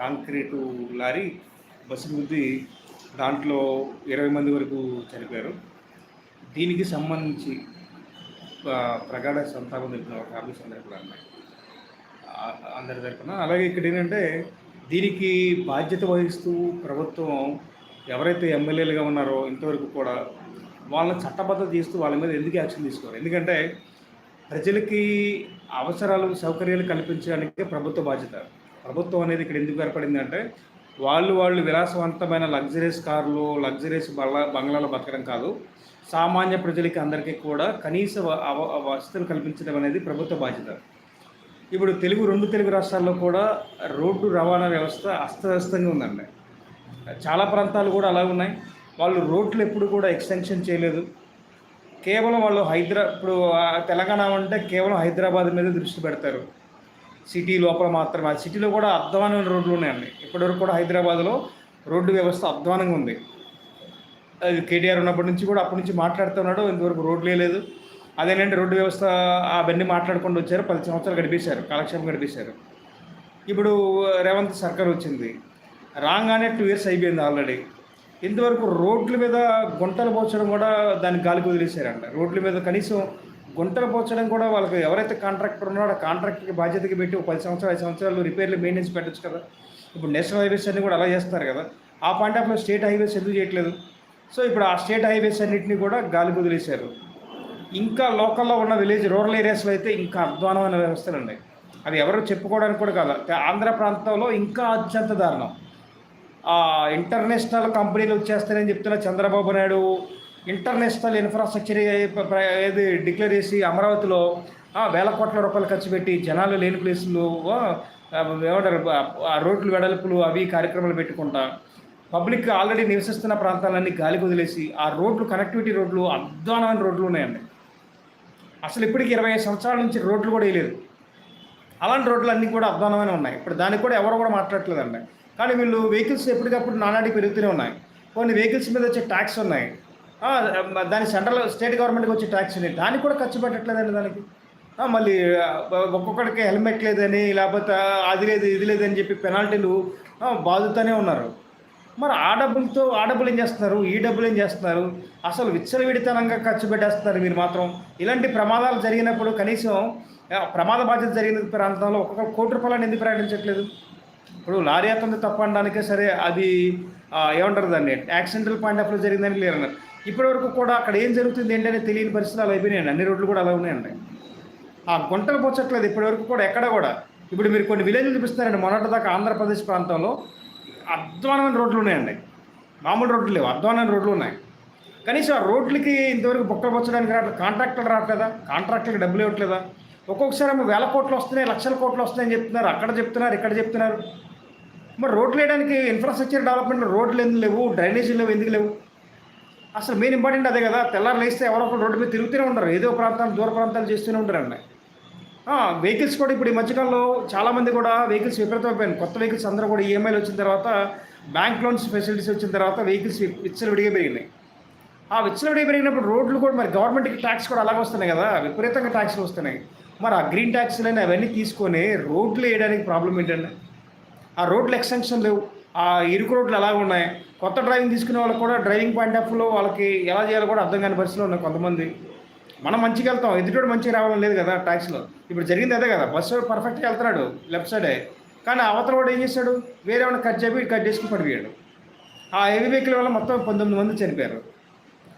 Concrete lorry bus గుద్ది దాంట్లో ఇరవై మంది వరకు చనిపోయారు. దీనికి సంబంధించి ప్రగాఢ సంతాపం తెలిపిన ఫ్యామిలీస్ అందరూ కూడా ఉన్నాయి. అందరి తరఫున అలాగే ఇక్కడ ఏంటంటే దీనికి బాధ్యత వహిస్తూ ప్రభుత్వం ఎవరైతే ఎమ్మెల్యేలుగా ఉన్నారో ఇంతవరకు కూడా వాళ్ళని చట్టబద్ధత చేస్తూ వాళ్ళ మీద ఎందుకు యాక్షన్ తీసుకోవాలి ఎందుకంటే ప్రజలకి అవసరాలు సౌకర్యాలు కల్పించడానికే ప్రభుత్వ బాధ్యత. ప్రభుత్వం అనేది ఇక్కడ ఎందుకు ఏర్పడింది అంటే వాళ్ళు వాళ్ళు విలాసవంతమైన లగ్జరీస్ కార్లు లగ్జరీస్ బంగ్లా బంగ్లాలో బతకడం కాదు. సామాన్య ప్రజలకి అందరికీ కూడా కనీస అవ- వసతులు కల్పించడం అనేది ప్రభుత్వ బాధ్యత. ఇప్పుడు తెలుగు రెండు తెలుగు రాష్ట్రాల్లో కూడా రోడ్డు రవాణా వ్యవస్థ అస్తవ్యస్తంగా ఉందండి. చాలా ప్రాంతాలు కూడా అలా ఉన్నాయి. వాళ్ళు రోడ్లు ఎప్పుడు కూడా ఎక్స్టెన్షన్ చేయలేదు. కేవలం వాళ్ళు హైదరా ఇప్పుడు తెలంగాణ అంటే కేవలం హైదరాబాద్ మీద దృష్టి పెడతారు. సిటీ లోపల మాత్రమే. ఆ సిటీలో కూడా అధ్వానమైన రోడ్లు ఉన్నాయండి. ఇప్పటివరకు కూడా హైదరాబాద్లో రోడ్డు వ్యవస్థ అధ్వానంగా ఉంది. అది కేటీఆర్ ఉన్నప్పటి నుంచి కూడా అప్పటి నుంచి మాట్లాడుతున్నాడు ఇంతవరకు రోడ్లే లేదు. అదేనంటే రోడ్డు వ్యవస్థ అవన్నీ మాట్లాడుకుంటూ వచ్చారు. పది సంవత్సరాలు గడిపేశారు కాలక్షేపం గడిపేశారు. ఇప్పుడు రేవంత్ సర్కార్ వచ్చింది. రాగానే టూ ఇయర్స్ అయిపోయింది ఆల్రెడీ. ఇంతవరకు రోడ్ల మీద గుంటలు పోల్చడం కూడా దాన్ని గాలికి వదిలేశారంట. రోడ్ల మీద కనీసం గుంటలు పోర్చడం కూడా వాళ్ళకి ఎవరైతే కాంట్రాక్టర్ ఉన్నారో ఆ కాంట్రాక్టర్కి బాధ్యతకి పెట్టి ఒక పది సంవత్సరాలు ఐదు సంవత్సరాలు రిపేర్లు మెయింటెన్స్ పెట్టచ్చు కదా. ఇప్పుడు నేషనల్ హైవేస్ అన్ని కూడా అలా చేస్తారు కదా. ఆ పాయింట్ ఆఫ్ స్టేట్ హైవేస్ ఎందుకు చేయట్లేదు? సో ఇప్పుడు ఆ స్టేట్ హైవేస్ అన్నింటినీ కూడా గాలి కుదిలేశారు. ఇంకా లోకల్లో ఉన్న విలేజ్ రూరల్ ఏరియాస్లో అయితే ఇంకా అధ్వానమైన వ్యవస్థలు ఉన్నాయి. అవి ఎవరు చెప్పుకోవడానికి కూడా కాదు. ఆంధ్ర ప్రాంతంలో ఇంకా అత్యంత దారుణం. ఆ, ఇంటర్నేషనల్ కంపెనీలు వచ్చేస్తాయని చెప్తున్న చంద్రబాబు నాయుడు ఇంటర్నేషనల్ ఇన్ఫ్రాస్ట్రక్చర్ ప్ర- ఏది డిక్లేర్ చేసి అమరావతిలో ఆ, వేల కోట్ల రూపాయలు ఖర్చు పెట్టి జనాలు లేని ప్లేసులు ఆ, ఏమంటారు ఆ, రోడ్లు వెడల్పులు అవి కార్యక్రమాలు పెట్టుకుంటా. పబ్లిక్ ఆల్రెడీ నివసిస్తున్న ప్రాంతాలన్నీ గాలికి వదిలేసి ఆ రోడ్లు కనెక్టివిటీ రోడ్లు అద్వానమైన రోడ్లు ఉన్నాయండి. అసలు ఇప్పటికి ఇరవై ఐదు సంవత్సరాల నుంచి రోడ్లు కూడా వేయలేదు. అలాంటి రోడ్లు అన్నీ కూడా అద్వానమైన ఉన్నాయి. ఇప్పుడు దానికి కూడా ఎవరు కూడా మాట్లాడట్లేదండి. కానీ వీళ్ళు వెహికల్స్ ఎప్పటికప్పుడు నానాటికి పెరుగుతూనే ఉన్నాయి. కొన్ని వెహికల్స్ మీద వచ్చే ట్యాక్స్ ఉన్నాయి. దాని సెంట్రల్ స్టేట్ గవర్నమెంట్కి వచ్చి ట్యాక్స్ ఉంది. దానికి కూడా ఖర్చు పెట్టట్లేదండి దానికి. మళ్ళీ ఒక్కొక్కడికి హెల్మెట్ లేదని లేకపోతే అది లేదు ఇది లేదని చెప్పి పెనాల్టీలు బాధుతూనే బాదుతూనే ఉన్నారు. మరి ఆ డబ్బులతో ఆ డబ్బులు ఏం చేస్తున్నారు? ఈ డబ్బులు ఏం చేస్తున్నారు? అసలు విచ్చలవిడితనంగా ఖర్చు పెట్టేస్తున్నారు మీరు మాత్రం. ఇలాంటి ప్రమాదాలు జరిగినప్పుడు కనీసం ప్రమాద బాధ్యత జరిగిన ప్రాంతంలో ఒక్కొక్క కోటి రూపాయలను ఎందుకు ప్రకటించట్లేదు? ఇప్పుడు లారీ అతను తప్ప అనడానికే సరే అది ఏమంటారు దాన్ని? యాక్సిడెంటల్ పాయింట్ ఆఫ్ జరిగిందని లేరు అన్నారు. ఇప్పటి వరకు కూడా అక్కడ ఏం జరుగుతుంది ఏంటనే తెలియని పరిస్థితులు అలా అయిపోయినాయండి అన్ని రోడ్లు కూడా అలా ఉన్నాయండి ఆ గుంటలు పోచట్లేదు ఇప్పటి వరకు కూడా ఎక్కడ కూడా. ఇప్పుడు మీరు కొన్ని విలేజ్లు చూపిస్తారండి మొన్నటిదాకా ఆంధ్రప్రదేశ్ ప్రాంతంలో. అధ్వానమైన రోడ్లు ఉన్నాయండి. మామూలు రోడ్లు లేవు అధ్వానమైన రోడ్లు ఉన్నాయి. కనీసం ఆ రోడ్లకి ఇంతవరకు బుక్కలు పొచ్చడానికి రావట్లేదు కాంట్రాక్టర్లు రావట్లేదా? కాంట్రాక్టర్కి డబ్బులు ఇవ్వట్లేదా? ఒక్కొక్కసారి ఏమో వేల కోట్లు వస్తున్నాయి లక్షల కోట్లు వస్తున్నాయని చెప్తున్నారు అక్కడ చెప్తున్నారు ఇక్కడ చెప్తున్నారు. మరి రోడ్లు వేయడానికి ఇన్ఫ్రాస్ట్రక్చర్ డెవలప్మెంట్ రోడ్లు ఎందుకు లేవు డ్రైనేజీలు లేవు ఎందుకు లేవు? అసలు మెయిన్ ఇంపార్టెంట్ అదే కదా తెల్లారు లేస్తే ఎవరో ఒకరు రోడ్డు మీద తిరుగుతూనే ఉంటారు ఏదో ప్రాంతాలు దూర ప్రాంతాలు చేస్తూనే ఉంటారండి. వెహికల్స్ కూడా ఇప్పుడు ఈ మధ్యకాలంలో చాలామంది కూడా వెహికల్స్ విపరీతమైపోయాయి కొత్త వెహికల్స్ అందరూ కూడా ఈఎంఐలు వచ్చిన తర్వాత బ్యాంక్ లోన్స్ ఫెసిలిటీస్ వచ్చిన తర్వాత వెహికల్స్ విచ్చలవిడిగా పెరిగినాయి. ఆ విచ్చలవిడిగా పెరిగినప్పుడు రోడ్లు కూడా మరి గవర్నమెంట్కి ట్యాక్స్ కూడా అలాగే వస్తున్నాయి కదా విపరీతంగా ట్యాక్స్లు వస్తున్నాయి. మరి ఆ గ్రీన్ ట్యాక్స్లని అవన్నీ తీసుకొని రోడ్లు వేయడానికి ప్రాబ్లం ఏంటండి? ఆ రోడ్లు ఎక్స్టెన్షన్ లేవు. ఆ ఇరుకు రోడ్లు ఎలా ఉన్నాయి? కొత్త డ్రైవింగ్ తీసుకునే వాళ్ళకి కూడా డ్రైవింగ్ పాయింట్ ఆఫ్లో వాళ్ళకి ఎలా చేయాలో కూడా అర్థం కాని పరిస్థితిలో ఉన్నాయి కొంతమంది. మనం మంచిగా వెళ్తాం ఎదుటోడు మంచిగా రావడం లేదు కదా ట్యాక్సీలో. ఇప్పుడు జరిగింది అదే కదా బస్సు పర్ఫెక్ట్గా వెళ్తున్నాడు లెఫ్ట్ సైడే కానీ అవతల వాడు ఏం చేశాడు? వేరే వాడిని కట్ చేపి కట్ చేసుకుని పడిపోయాడు. ఆ హెవీ వెహికల్ వల్ల మొత్తం పంతొమ్మిది మంది చనిపోయారు.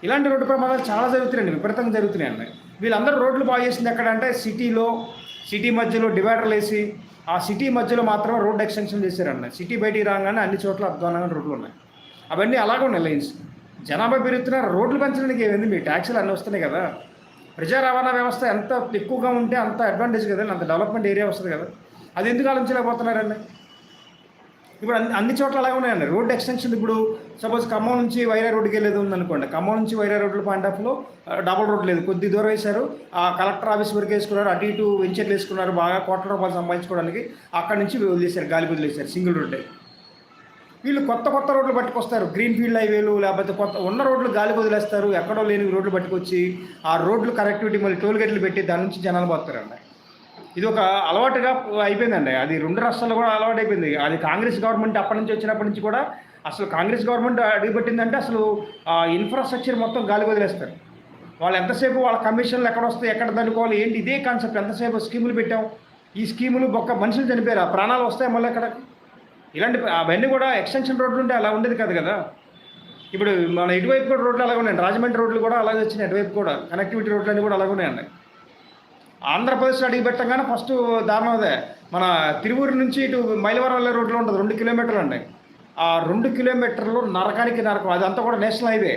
ఇలాంటి రోడ్డు ప్రమాదాలు చాలా జరుగుతున్నాయండి విపరీతంగా జరుగుతున్నాయండి. వీళ్ళందరూ రోడ్లు బాగు చేసింది ఎక్కడంటే సిటీలో సిటీ మధ్యలో డివైడర్లు వేసి ఆ సిటీ మధ్యలో మాత్రమే రోడ్ ఎక్స్టెన్షన్ చేశారన్న. సిటీ బయటికి రాగానే అన్ని చోట్ల అధ్వానంగా రోడ్లు ఉన్నాయి. అవన్నీ అలాగే ఉన్నాయి లైన్స్ జనాభా పెరుగుతున్నారు రోడ్లు పెంచడానికి ఏమైంది? మీ ట్యాక్సీలు అన్నీ వస్తున్నాయి కదా. ప్రజా రవాణా వ్యవస్థ ఎంత ఎక్కువగా ఉంటే అంత అడ్వాంటేజ్ కదండి అంత డెవలప్మెంట్ ఏరియా వస్తుంది కదా. అది ఎందుకు ఆలోచించలేకపోతున్నారండి? ఇప్పుడు అన్ని అన్ని చోట్ల అలాగే ఉన్నాయండి. రోడ్ ఎక్స్టెన్షన్ ఇప్పుడు సపోజ్ ఖమ్మం నుంచి వైరా రోడ్డుకి వెళ్ళేది ఉందనుకోండి. ఖమ్మం నుంచి వైరా రోడ్ల పాయింట్ ఆఫ్లో డబుల్ రోడ్ లేదు. కొద్ది దూరం వేశారు. ఆ కలెక్టర్ ఆఫీస్ వరకు వేసుకున్నారు. అటు ఇటు వెంచర్లు వేసుకున్నారు. బాగా కోట్ల రూపాయలు సంపాదించుకోవడానికి అక్కడి నుంచి వదిలేశారు. గాలి వదిలేశారు. సింగిల్ రోడ్డే వీళ్ళు కొత్త కొత్త రోడ్లు పట్టుకొస్తారు. గ్రీన్ ఫీల్డ్ హైవేలు లేకపోతే కొత్త ఉన్న రోడ్లు గాలి వదిలేస్తారు. ఎక్కడో లేని రోడ్లు పట్టుకొచ్చి ఆ రోడ్లు కనెక్టివిటీ మళ్ళీ టోల్ గేట్లు పెట్టి దాని నుంచి జనాలు పోతారండి. ఇది ఒక అలవాటుగా అయిపోయిందండి. అది రెండు రాష్ట్రాల్లో కూడా అలవాటు అయిపోయింది అది కాంగ్రెస్ గవర్నమెంట్ అప్పటి నుంచి వచ్చినప్పటి నుంచి కూడా అసలు కాంగ్రెస్ గవర్నమెంట్ అడుగుపెట్టిందంటే అసలు ఇన్ఫ్రాస్ట్రక్చర్ మొత్తం గాలి వదిలేస్తారు. వాళ్ళు ఎంతసేపు వాళ్ళ కమిషన్లు ఎక్కడ వస్తాయి ఎక్కడ దండుకోవాలి ఏంటి ఇదే కాన్సెప్ట్ ఎంతసేపు స్కీములు పెట్టాం? ఈ స్కీములు ఒక్క మనుషులు చనిపోయారు? ఆ ప్రాణాలు వస్తాయి మళ్ళీ అక్కడ ఇలాంటి అవన్నీ కూడా ఎక్స్టెన్షన్ రోడ్లు ఉంటే అలా ఉండేది కాదు కదా. ఇప్పుడు మన ఇటువైపు కూడా రోడ్లు అలాగే ఉన్నాయండి రాజమండ్రి రోడ్లు కూడా అలాగే వచ్చినాయి అటువైపు కూడా. కనెక్టివిటీ రోడ్లు అన్నీ కూడా అలాగే ఉన్నాయండి. ఆంధ్రప్రదేశ్లో అడిగి పెట్టగానే ఫస్ట్ దారుణం మన తిరువూరు నుంచి ఇటు మైలవరం వెళ్ళే రోడ్లో ఉంటుంది రెండు కిలోమీటర్లు అండి. ఆ రెండు కిలోమీటర్లు నరకానికి నరకం. అదంతా కూడా నేషనల్ హైవే.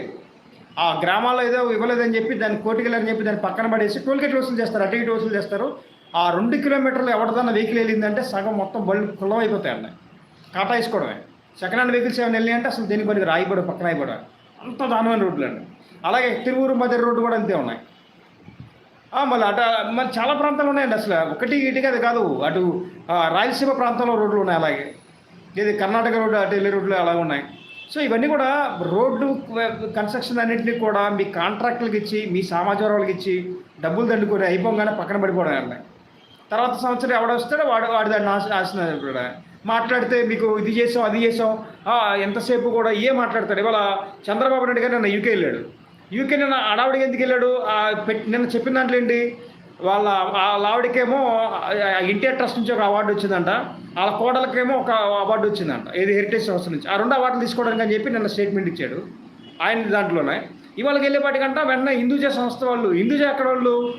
ఆ గ్రామాల్లో ఏదో ఇవ్వలేదని చెప్పి దాన్ని కోటికెళ్ళని చెప్పి దాన్ని పక్కన పడేసి టోల్గేట్ వసూలు చేస్తారు అటు ఇటు వసూలు చేస్తారు. ఆ రెండు కిలోమీటర్లు ఎవరిదన్నా వెహికల్ వెళ్ళిందంటే సగం మొత్తం బళ్ళు కులం అయిపోతాయండి. కాటా వేసుకోవడమే. సెకండ్ హ్యాండ్ వెహికల్స్ ఏమైనా వెళ్ళి అంటే అసలు దీనికి పనికి రాయిపడ పక్కన అయిపోవడం అంత దానమైన రోడ్లు అండి. అలాగే తిరువూరు మధ్య రోడ్డు కూడా అంతే ఉన్నాయి. మళ్ళీ అటు మళ్ళీ చాలా ప్రాంతాలు ఉన్నాయండి అసలు. ఒకటి ఇటుగా అది కాదు అటు రాయలసీమ ప్రాంతంలో రోడ్లు ఉన్నాయి అలాగే. ఇది కర్ణాటక రోడ్డు అటు వెళ్ళే రోడ్లు అలాగే ఉన్నాయి. సో ఇవన్నీ కూడా రోడ్డు కన్స్ట్రక్షన్ అన్నింటినీ కూడా మీ కాంట్రాక్టులకు ఇచ్చి మీ సామాజిక వాళ్ళకి ఇచ్చి డబ్బులు దండుకొని అయిపోగానే పక్కన పడిపోవడం అండి. తర్వాత సంవత్సరం ఎవడ వస్తాడో వాడు వాడి దాన్ని ఆశ మాట్లాడితే మీకు ఇది చేసాం అది చేసాం ఎంతసేపు కూడా ఏ మాట్లాడతాడు? ఇవాళ చంద్రబాబు నాయుడు గారు నన్ను యూకే వెళ్ళాడు. యూకే నిన్న ఆడావిడికి ఎందుకు వెళ్ళాడు? నిన్న చెప్పిన దాంట్లో ఏంటి? వాళ్ళ వాళ్ళ ఆవిడకేమో ఇండియా ట్రస్ట్ నుంచి ఒక అవార్డు వచ్చిందంట. వాళ్ళ కోడలకేమో ఒక అవార్డు వచ్చిందంట. ఏది? హెరిటేజ్ సంస్థ నుంచి. ఆ రెండు అవార్డులు తీసుకోవడానికి అని చెప్పి నిన్న స్టేట్మెంట్ ఇచ్చాడు. ఆయన దాంట్లోనే. ఇవాళకి వెళ్ళేపాటికంట వెంటనే హిందూజా సంస్థ వాళ్ళు హిందూజా అక్కడ వాళ్ళు?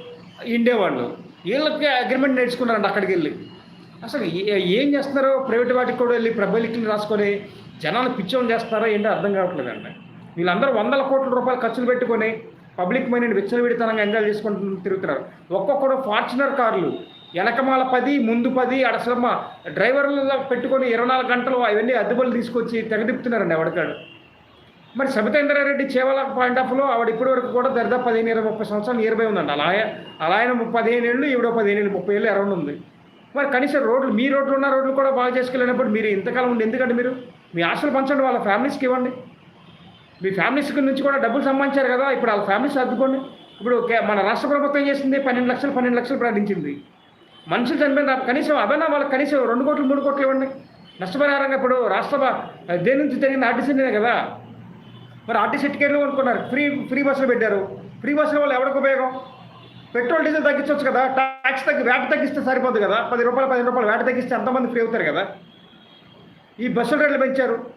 ఇండియా వాళ్ళు. వీళ్ళకి అగ్రిమెంట్ నేర్చుకున్నారంట అక్కడికి వెళ్ళి. అసలు ఏ- ఏం చేస్తున్నారో? ప్రైవేట్ వాటికి కూడా వెళ్ళి ప్రబలికలు రాసుకొని జనాలు పిచ్చోళ్ళు చేస్తారో ఏంటో అర్థం కావట్లేదండి వీళ్ళందరూ వందల కోట్ల రూపాయలు ఖర్చులు పెట్టుకొని పబ్లిక్ మైండ్ విచ్చలవిడితనంగా ఎంజాయ్ చేసుకుంటూ తిరుగుతున్నారు. ఒక్కొక్కడు ఫార్చునర్ కార్లు వెనకమాల పది ముందు పది అడసలమ్మ డ్రైవర్లలో పెట్టుకొని ఇరవై నాలుగు గంటలు అవన్నీ అద్దెబలు తీసుకొచ్చి తెగదిప్పుతున్నారండి ఎవరికాడు మరి సబితేంద్రారెడ్డి చేవల పాయింట్ ఆఫ్లో ఆవిడ ఇప్పటి వరకు కూడా దరిదా పదిహేను ఇరవై ముప్పై సంవత్సరాలు ఇరవై ఉందండి. అలా అలా ఆయన పదిహేను ఏళ్ళు ఈవిడ పదిహేను ఏళ్ళు ముప్పై ఏళ్ళు అరౌండ్ ఉంది. మరి కనీసం రోడ్లు మీ రోడ్లు ఉన్న రోడ్లు కూడా బాగా చేసుకెళ్ళినప్పుడు మీరు ఇంతకాలం ఉండి ఎందుకంటే మీరు? మీ ఆశలు పంచండి వాళ్ళ ఫ్యామిలీస్కి ఇవ్వండి. మీ ఫ్యామిలీస్ నుంచి కూడా డబ్బులు సంపాదించారు కదా ఇప్పుడు వాళ్ళ ఫ్యామిలీస్ అద్దుకోండి ఇప్పుడు మన రాష్ట్ర ప్రభుత్వం చేసింది? పన్నెండు లక్షలు పన్నెండు లక్షలు ప్రకటించింది. మనుషులు చనిపోయిన కనీసం అదన్నా వాళ్ళకి కనీసం రెండు కోట్లు మూడు కోట్లు ఇవ్వండి. నష్టపరిహారంగా ఇప్పుడు రాష్ట్ర దేని నుంచి జరిగింది? ఆర్టీసీనే కదా. మరి ఆర్టీసీ టికెట్లు కొనుక్కున్నారు. ఫ్రీ ఫ్రీ బస్సులు పెట్టారు. ఫ్రీ బస్సుల వల్ల ఎవరికి ఉపయోగం? పెట్రోల్ డీజిల్ తగ్గించవచ్చు కదా. ట్యాక్స్ తగ్గి వ్యాట్ తగ్గిస్తే సరిపోదు కదా. పది రూపాయలు పది రూపాయలు వ్యాట్ తగ్గిస్తే ఎంతమంది ఫ్రీ అవుతారు కదా? ఈ బస్సుల రేట్లు పెంచారు.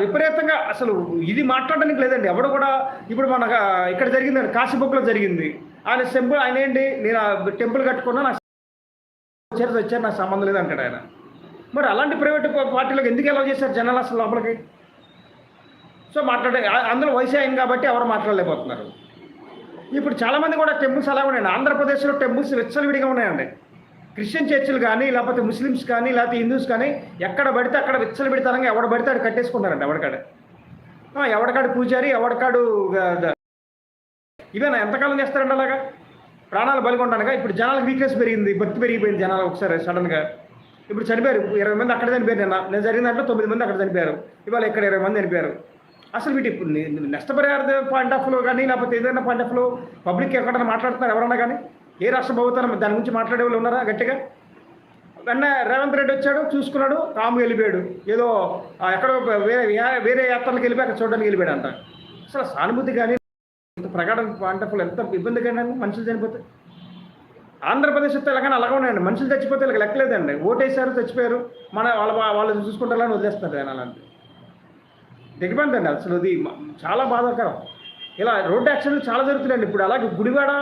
విపరీతంగా అసలు ఇది మాట్లాడడానికి లేదండి. ఎవడు కూడా ఇప్పుడు మన ఇక్కడ జరిగిందండి కాశీబుక్లో జరిగింది. ఆయన టెంపుల్ ఆయన ఏంటి నేను టెంపుల్ కట్టుకున్నా నాకు వచ్చారు వచ్చారు నాకు సంబంధం లేదు అంటాడు ఆయన. మరి అలాంటి ప్రైవేట్ పార్టీలకు ఎందుకు ఎలా చేశారు జనాలు అసలు లోపలికి? సో మాట్లాడే అందులో వయసు అయింది కాబట్టి ఎవరు మాట్లాడలేకపోతున్నారు. ఇప్పుడు చాలామంది కూడా టెంపుల్స్ అలా ఉన్నాయండి. ఆంధ్రప్రదేశ్లో టెంపుల్స్ విచ్చలవిడిగా ఉన్నాయండి. క్రిస్టియన్ చర్చిలు కానీ లేకపోతే ముస్లిమ్స్ కానీ లేకపోతే హిందూస్ కానీ ఎక్కడ పడితే అక్కడ విచ్చలవిడితనంగా ఎవడ పడితే అక్కడ కట్టేసుకుంటారండి ఎవడికాడ. ఎవడకాడు పూజారి ఎవడకాడు ఇవేనా? ఎంతకాలం చేస్తారండి అలాగా? ప్రాణాలు బలికొంటానుగా ఇప్పుడు జనాలకు వీక్నెస్ పెరిగింది భక్తి పెరిగిపోయింది జనాలు ఒకసారి సడన్గా ఇప్పుడు చనిపోయారు ఇరవై మంది అక్కడ చనిపోయారు నిన్న. నేను జరిగిన దాంట్లో తొమ్మిది మంది అక్కడ చనిపోయారు. ఇవాళ ఇక్కడ ఇరవై మంది చనిపోయారు? అసలు వీటి ఇప్పుడు ని- నష్టపరిహార పాయింట్ ఆఫ్లో కానీ లేకపోతే ఏదైనా పాయింట్ ఆఫ్లో పబ్లిక్ ఎక్కడైనా మాట్లాడుతున్నారు ఎవరన్నా కానీ? ఏ రాష్ట్ర ప్రభుత్వం దాని గురించి మాట్లాడే వాళ్ళు ఉన్నారా గట్టిగా? వెన్న రేవంత్ రెడ్డి వచ్చాడు చూసుకున్నాడు రాము వెళ్ళిపోయాడు. ఏదో ఎక్కడో వేరే వేరే యాత్రలకు వెళ్ళిపోయి అక్కడ చూడడానికి వెళ్ళిపోయాడు అంట అసలు సానుభూతి కానీ ఇంత ప్రగాఢ పాయింట్ ఎంత ఇబ్బంది కానీ మనుషులు చనిపోతే ఆంధ్రప్రదేశ్ తెలంగాణ అలాగే ఉన్నాయండి. మనుషులు చచ్చిపోతే వీళ్ళకి లెక్కలేదండి ఓటేశారు చచ్చిపోయారు. మన వాళ్ళ వాళ్ళు చూసుకుంటారని వదిలేస్తున్నారు జనాలు అంతే. అండి అసలు ఇది. చాలా బాధాకరం. ఇలా రోడ్డు యాక్సిడెంట్లు చాలా జరుగుతున్నాయండి. ఇప్పుడు అలాగే గుడివాడ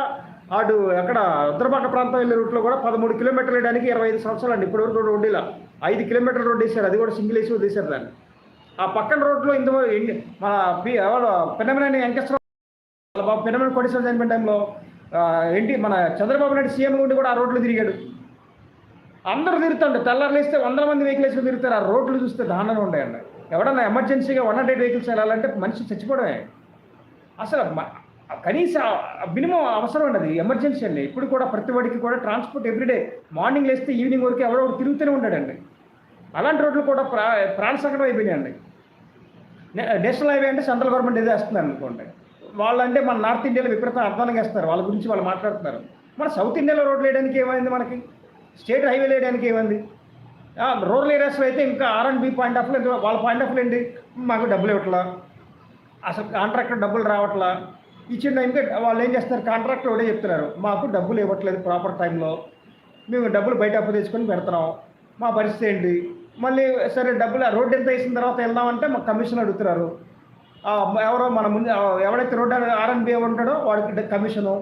అటు అక్కడ ఉత్తరపక్క ప్రాంతం వెళ్ళే రూట్లో కూడా పదమూడు కిలోమీటర్లు వేయడానికి ఇరవై ఐదు సంవత్సరాలు అండి. ఇప్పటివరకు రోడ్డు ఇలా ఐదు కిలోమీటర్ రోడ్డు వేశారు. అది కూడా సింగిల్ వేసి వదిలేశారు దాన్ని. ఆ పక్కన రోడ్లో ఇంత మన పి ఎవరు? పెన్నమనేని వెంకటేశ్వర బాబు కోటేశ్వర జన్మ టైంలో ఏంటి మన చంద్రబాబు నాయుడు సీఎం ఉండి కూడా ఆ రోడ్లు తిరిగాడు. అందరూ తిరుగుతాడు. తెల్లారులు వేస్తే వందల మంది వెహికల్స్ తిరుగుతారు. ఆ రోడ్లు చూస్తే దారుణంగా ఉంటాయండి ఎవడన్నా ఎమర్జెన్సీగా వన్ హండ్రెడ్ వెహికల్స్ వెళ్ళాలంటే మనిషి చచ్చిపోవడమే. అసలు కనీస మినిమం అవసరం అండి అది ఎమర్జెన్సీ అండి. ఇప్పుడు కూడా ప్రతి వాడికి కూడా ట్రాన్స్పోర్ట్ ఎవ్రీడే మార్నింగ్ లేస్తే ఈవినింగ్ వరకు ఎవరో తిరుగుతూనే ఉంటాడండి అలాంటి రోడ్లు కూడా ప్రా ప్రాణ సంకటం అయిపోయినాయండి. నే- నేషనల్ హైవే అంటే సెంట్రల్ గవర్నమెంట్ ఏదో వేస్తున్నారు అనుకోండి. వాళ్ళంటే మన నార్త్ ఇండియాలో విపరీతం అర్థానికి వేస్తారు వాళ్ళ గురించి వాళ్ళు మాట్లాడుతున్నారు. మన సౌత్ ఇండియాలో రోడ్లు వేయడానికి ఏమైంది మనకి? స్టేట్ హైవేలు వేయడానికి ఏమైంది? రూరల్ ఏరియాస్లో అయితే ఇంకా R and B point of వాళ్ళ పాయింట్ ఆఫ్ వ్యూ ఏంటి? మాకు డబ్బులు ఇవ్వట్లా. అసలు కాంట్రాక్టర్ డబ్బులు రావట్లా. ఇచ్చిన టైంకి వాళ్ళు ఏం చేస్తారు కాంట్రాక్టర్ ఒకటే చెప్తున్నారు. మాకు డబ్బులు ఇవ్వట్లేదు ప్రాపర్ టైంలో. మేము డబ్బులు బయట అప్పు తెచ్చుకొని పెడుతున్నాం. మా పరిస్థితి ఏంటి? మళ్ళీ సరే డబ్బులు రోడ్డు ఎంత వేసిన తర్వాత వెళ్దామంటే మాకు కమిషన్ అడుగుతున్నారు. ఎవరో మన ముందు ఎవడైతే రోడ్డు ఆర్ఎన్బి ఉంటాడో వాడికి కమిషను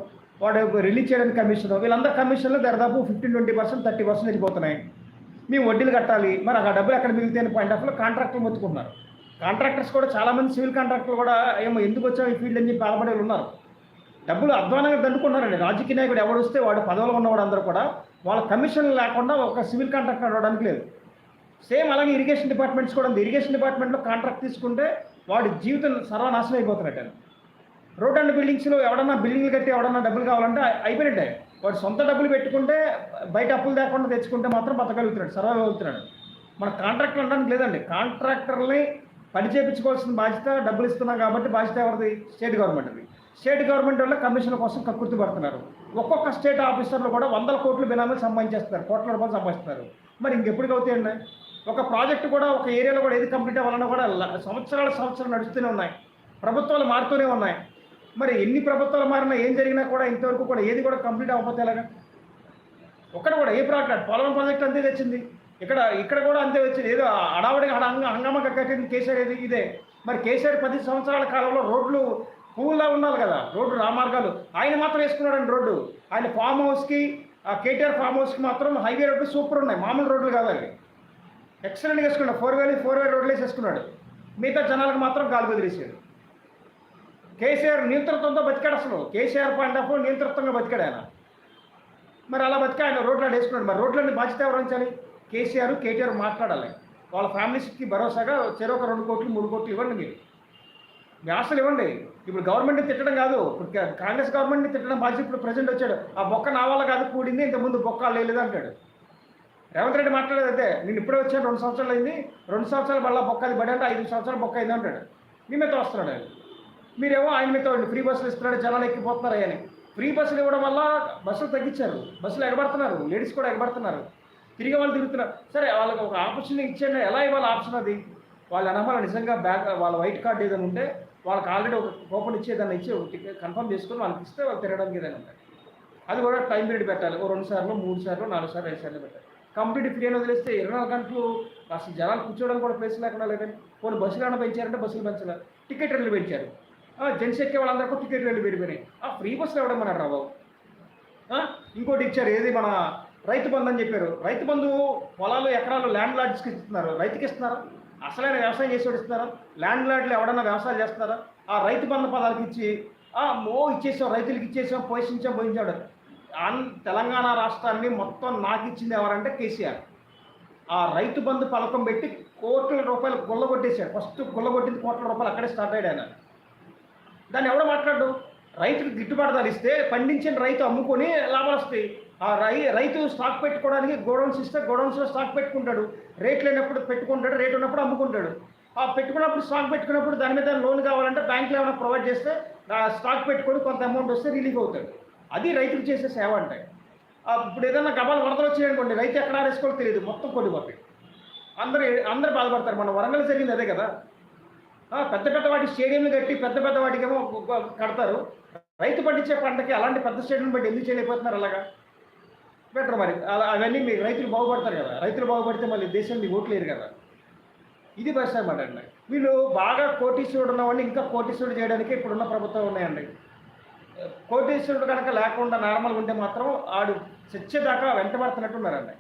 వాడు రిలీజ్ చేయడానికి కమిషను. వీళ్ళందరూ కమిషన్లు దాదాపు fifteen twenty percent thirty percent వెళ్ళిపోతున్నాయి. మేము వడ్డీలు కట్టాలి. మరి ఆ డబ్బులు ఎక్కడ మిగిలితే పాయింట్ ఆఫ్లో కాంట్రాక్టర్ మొత్తుకుంటున్నారు. కాంట్రాక్టర్స్ కూడా చాలామంది సివిల్ కాంట్రాక్టర్లు కూడా ఏమో ఎందుకు వచ్చాం ఈ ఫీల్డ్ అని చెప్పి బాధపడే వాళ్ళు ఉన్నారు. డబ్బులు అధ్వానంగా దండుకున్నారండి. రాజకీయ నాయకుడు ఎవడు వస్తే వాడు పదవులు ఉన్నవాడు అందరూ కూడా వాళ్ళ కమిషన్ లేకుండా ఒక సివిల్ కాంట్రాక్టర్ అడవడానికి లేదు. సేమ్ అలాగే ఇరిగేషన్ డిపార్ట్మెంట్స్ కూడా ఉంది. ఇరిగేషన్ డిపార్ట్మెంట్లో కాంట్రాక్ట్ తీసుకుంటే వాడి జీవితం సర్వనాశనం అయిపోతున్నట్టు. రోడ్ అండ్ బిల్డింగ్స్లో ఎవడన్నా బిల్డింగ్లు కట్టి ఎవడన్నా డబ్బులు కావాలంటే అయిపోయినట్టే. వాడు సొంత డబ్బులు పెట్టుకుంటే బయట అప్పులు లేకుండా తెచ్చుకుంటే మాత్రం బతకగలుగుతున్నాడు సర్వైవ్ అవుతున్నాడు. మన కాంట్రాక్టర్ అనడానికి లేదండి. కాంట్రాక్టర్ని పని చేయించుకోవాల్సిన బాధ్యత డబ్బులు ఇస్తున్నాం కాబట్టి బాధ్యత ఎవరిది? స్టేట్ గవర్నమెంట్ది స్టేట్ గవర్నమెంట్ వల్ల కమిషన్ కోసం కక్కుర్తి పడుతున్నారు ఒక్కొక్క స్టేట్ ఆఫీసర్లు కూడా వందల కోట్లు బినామీలు సంపాదించేస్తున్నారు. కోట్ల రూపాయలు సంపాదిస్తున్నారు. మరి ఇంకెప్పుడు అవుతాయండి ఒక ప్రాజెక్ట్ కూడా ఒక ఏరియాలో కూడా ఏది కంప్లీట్ అవ్వాలన్నా కూడా సంవత్సరాల సంవత్సరాలు నడుస్తూనే ఉన్నాయి. ప్రభుత్వాలు మారుతూనే ఉన్నాయి. మరి ఎన్ని ప్రభుత్వాలు మారినా ఏం జరిగినా కూడా ఇంతవరకు కూడా ఏది కూడా కంప్లీట్ అవ్వకపోతే ఎలాగా? ఒక్కడ కూడా ఏ ప్రాజెక్ట్ పోలవరం ప్రాజెక్ట్ అంతే తెచ్చింది. ఇక్కడ ఇక్కడ కూడా అంతే వచ్చింది. ఏదో అడావడిగా హంగ హంగామా కట్టింది కేసీఆర్ ఏది ఇదే. మరి కేసీఆర్ పది సంవత్సరాల కాలంలో రోడ్లు పూల్లా ఉండాలి కదా రోడ్డు రామార్గాలు. ఆయన మాత్రం వేసుకున్నాడండి రోడ్డు. ఆయన ఫామ్ హౌస్కి ఆ కేటీఆర్ ఫామ్ హౌస్కి మాత్రం హైవే రోడ్లు సూపర్ ఉన్నాయి. మామూలు రోడ్లు కాదు అవి. ఎక్సలెంట్గా వేసుకున్నాడు. ఫోర్ వేలు ఫోర్ వేలు రోడ్లు వేసేసుకున్నాడు. మిగతా జనాలకు మాత్రం గాలి బదిలేసాడు కేసీఆర్ నియంతృత్వంతో బతికాడు అసలు. కేసీఆర్ పాయింట్ ఆఫ్ నియంతృత్వంగా బతికాడు ఆయన. మరి అలా బతికా ఆయన. రోడ్లు వేసుకున్నాడు. మరి రోడ్లన్నీ బాధ్యత ఎవరించాలి కేసీఆర్ కేటీఆర్ మాట్లాడాలి. వాళ్ళ ఫ్యామిలీస్కి భరోసాగా చెరొక రెండు కోట్లు మూడు కోట్లు ఇవ్వండి మీరు. వ్యాసలు ఇవ్వండి. ఇప్పుడు గవర్నమెంట్ని తిట్టడం కాదు. ఇప్పుడు కాంగ్రెస్ గవర్నమెంట్ని తిట్టడం బాధ్యత ఇప్పుడు ప్రజెంట్ వచ్చాడు. ఆ బొక్క నా వల్ల కాదు కూడింది ఇంతకుముందు బొక్క లేదు అంటాడు. రేవంత్ రెడ్డి మాట్లాడేది నేను ఇప్పుడే వచ్చాను రెండు సంవత్సరాలు అయింది. రెండు సంవత్సరాలు మళ్ళీ బొక్క అది పడి అంటే ఐదు సంవత్సరాలు బొక్క అయింది అంటాడు. మీ మీద వస్తున్నాడు ఆయన. మీరేమో ఆయన మీద ఫ్రీ బస్సులు ఇస్తున్నాడు జనాలు ఎక్కిపోతున్నారు అని ఫ్రీ బస్సులు ఇవ్వడం వల్ల బస్సులు తగ్గించారు. బస్సులు ఎగబడుతున్నారు. లేడీస్ కూడా ఎగబడుతున్నారు. తిరిగి వాళ్ళు తిరుగుతున్నారు. సరే వాళ్ళకి ఒక ఆప్షన్ ఇచ్చేయండి. ఎలా ఇవ్వాలి ఆప్షన్ అది? వాళ్ళు అనమాల నిజంగా బ్యాక్ వాళ్ళ వైట్ కార్డ్ ఏదైనా ఉంటే వాళ్ళకి ఆల్రెడీ ఒక కూపన్ ఇచ్చి ఏదైనా ఇచ్చి టికెట్ కన్ఫర్మ్ చేసుకుని వాళ్ళకి ఇస్తే వాళ్ళు తిరగడానికి ఏదైనా ఉంటాయి అది కూడా టైం పీరియడ్ పెట్టాలి. ఓ రెండు సార్లు మూడు సార్లు నాలుగు సార్లు ఐదు సార్లు పెట్టాలి. కంప్లీట్ ఫ్రీ అని వదిలేస్తే ఇరవై నాలుగు గంటలు అసలు జనాలు కూర్చోవడానికి కూడా ప్లేస్ లేకుండా లేదండి కొన్ని బస్సులు ఏమైనా పెంచారంటే బస్సులు పెంచాలి. టికెట్ రేట్లు పెంచారు. జెంట్స్ ఎక్కే కూడా టికెట్ రేట్లు పెరిగిపోయినాయి. ఆ ఫ్రీ బస్సులు ఇవ్వడం మన రావు ఇంకోటి ఇచ్చారు. ఏది మన రైతు బంధు అని చెప్పారు. రైతు బంధు పొలాలు ఎకరాలు ల్యాండ్ లార్డ్స్కి ఇస్తున్నారు. రైతుకి ఇస్తున్నారా. అసలైన వ్యవసాయం చేసేవాడు ఇస్తున్నారా. ల్యాండ్ లార్డ్లు ఎవడన్నా వ్యవసాయం చేస్తున్నారా? ఆ రైతు బంధు పదాలకు ఇచ్చి ఆ మో ఇచ్చేసాం రైతులకు ఇచ్చేసాం పోషించాం పోయించాడు ఆన్ తెలంగాణ రాష్ట్రాన్ని మొత్తం నాకు ఇచ్చింది ఎవరంటే కేసీఆర్. ఆ రైతు బంధు పథకం పెట్టి కోట్ల రూపాయలు గుల్లగొట్టేశాడు. ఫస్ట్ గుల్లగొట్టింది కోట్ల రూపాయలు అక్కడే స్టార్ట్ అయ్యాడు ఆయన. దాన్ని ఎవడో మాట్లాడు? రైతుకి గిట్టుబాటు ధర ఇస్తే పండించిన రైతు అమ్ముకొని లాభాలు వస్తాయి. ఆ రై రైతు స్టాక్ పెట్టుకోవడానికి గోడౌన్స్ ఇస్తే గోడౌన్స్లో స్టాక్ పెట్టుకుంటాడు. రేట్ లేనప్పుడు పెట్టుకుంటాడు రేట్ ఉన్నప్పుడు అమ్ముకుంటాడు. ఆ పెట్టుకున్నప్పుడు స్టాక్ పెట్టుకున్నప్పుడు దాని మీద లోన్ కావాలంటే బ్యాంకులు ఏమైనా ప్రొవైడ్ చేస్తే స్టాక్ పెట్టుకొని కొంత అమౌంట్ వస్తే రిలీఫ్ అవుతాడు. అది రైతుకు చేసే సేవ అంటే ఆ, ఇప్పుడు ఏదైనా గబాలు వరదలు వచ్చాయనుకోండి రైతు ఎక్కడ ఆరేసుకోవాలి తెలియదు మొత్తం కొట్టిపోతాయి అందరూ అందరూ బాధపడతారు మన వరంగల్ జరిగింది అదే కదా. పెద్ద పెద్ద వాటి స్టేడియంలు కట్టి పెద్ద పెద్ద వాటికేమో ఏమో కడతారు. రైతు పండించే పంటకి అలాంటి పెద్ద స్టేడియం బట్టి ఎందుకు చేయలేకపోతున్నారు అలాగా? బెటర్ మరి. అలా అవన్నీ మీకు రైతులు బాగుపడతారు కదా. రైతులు బాగుపడితే మళ్ళీ దేశం మీకు ఓట్లేరు లేరు కదా. ఇది బెస్ట్ అనమాట అండి. వీళ్ళు బాగా కోటీశ్వరుడు ఉన్నవాడిని ఇంకా కోటీశ్వరుడు చేయడానికి ఇప్పుడున్న ప్రభుత్వం ఉన్నాయండి. కోటీశ్వరుడు కనుక లేకుండా నార్మల్గా ఉంటే మాత్రం ఆడు చచ్చేదాకా వెంటబడుతున్నట్టు ఉన్నారండి.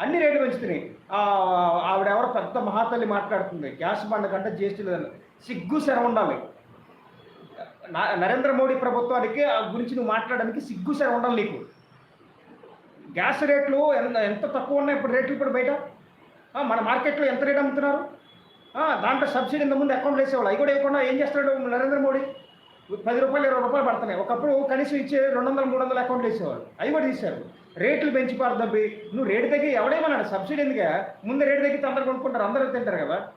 అన్ని రేట్లు పెంచుతున్నాయి. ఆవిడ ఎవరో పెద్ద మహాతల్లి మాట్లాడుతుంది. గ్యాస్ బండ కంటే జిఎస్టీ లేదని. సిగ్గు శర ఉండాలి. నా- నరేంద్ర మోడీ ప్రభుత్వానికి ఆ గురించి నువ్వు మాట్లాడడానికి సిగ్గు శర ఉండాలి నీకు. గ్యాస్ రేట్లు ఎంత ఎంత తక్కువ ఉన్నాయి ఇప్పుడు రేట్లు ఇప్పుడు బయట? మన మార్కెట్లో ఎంత రేట్ అమ్ముతున్నారు? దాంట్లో సబ్సిడీ ఇంత ముందు అకౌంట్ వేసేవాళ్ళు. అవి కూడా ఇవ్వకుండా ఏం చేస్తాడు నరేంద్ర మోడీ? పది రూపాయలు ఇరవై రూపాయలు పడుతున్నాయి. ఒకప్పుడు కనీసం ఇచ్చే రెండు వందల మూడు వందల అకౌంట్లు వేసేవాళ్ళు. అవి కూడా తీశారు. రేట్లు పెంచి పారదబ్బి నువ్వు రేటు తగ్గి ఎవడేమన్నాడు సబ్సిడీ ఎందుకే? ముందు రేటు తగ్గితే అందరు కొనుక్కుంటారు. అందరూ తింటారు కదా.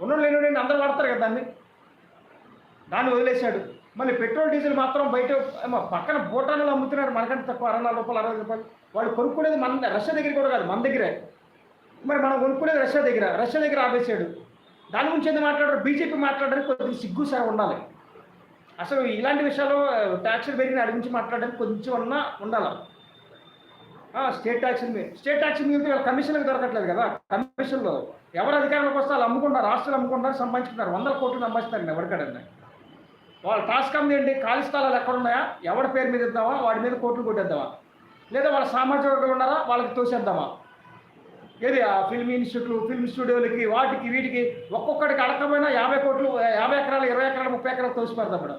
ఉన్న లేని అందరూ వాడతారు కదా దాన్ని. దాన్ని వదిలేశాడు. మళ్ళీ పెట్రోల్ డీజిల్ మాత్రం బయట పక్కన భూటాన్లో అమ్ముతున్నారు. మనకంటే తక్కువ అరవై నాలుగు రూపాయలు అరవై రూపాయలు. వాళ్ళు కొనుక్కునేది మన రష్యా దగ్గర కూడా కాదు మన దగ్గరే. మరి మనం కొనుక్కునేది రష్యా దగ్గర రష్యా దగ్గర ఆపేసాడు దాని గురించి ఎందుకు మాట్లాడారు బీజేపీ మాట్లాడడానికి కొద్దిగా సిగ్గు సార్ ఉండాలి. అసలు ఇలాంటి విషయాలు ట్యాక్సులు పెరిగిన అడిగించి మాట్లాడడానికి కొంచెం అన్నా ఉండాలి? స్టేట్ ట్యాక్స్ స్టేట్ ట్యాక్స్ మిగిలితే వాళ్ళ కమిషన్లకు దొరకట్లేదు కదా? కమిషన్లో ఎవరు అధికారంలోకి వస్తే వాళ్ళు అమ్ముకుంటారు రాష్ట్రాలు అమ్ముకుంటారు సంపాదించుకుంటారు వందల కోట్లు సంపాదిస్తారు ఎవరికడన్నా. వాళ్ళ టాస్క్ అంది ఏంటి? ఖాళీ స్థలాలు ఎక్కడ ఉన్నాయా ఎవరి పేరు మీద ఇద్దామా? వాడి మీద కోట్లు కొట్టేద్దామా? లేదా వాళ్ళ సామాజిక ఉన్నారా? వాళ్ళకి తోసేద్దామా? ఏది ఆ ఫిల్మ్ ఇన్స్టిట్యూట్లు ఫిల్మ్ స్టూడియోలకి వాటికి వీటికి ఒక్కొక్కడికి అడకమైన యాభై కోట్లు యాభై ఎకరాలు ఇరవై ఎకరాలు ముప్పై ఎకరాలు తోసిపెడతాం అప్పుడు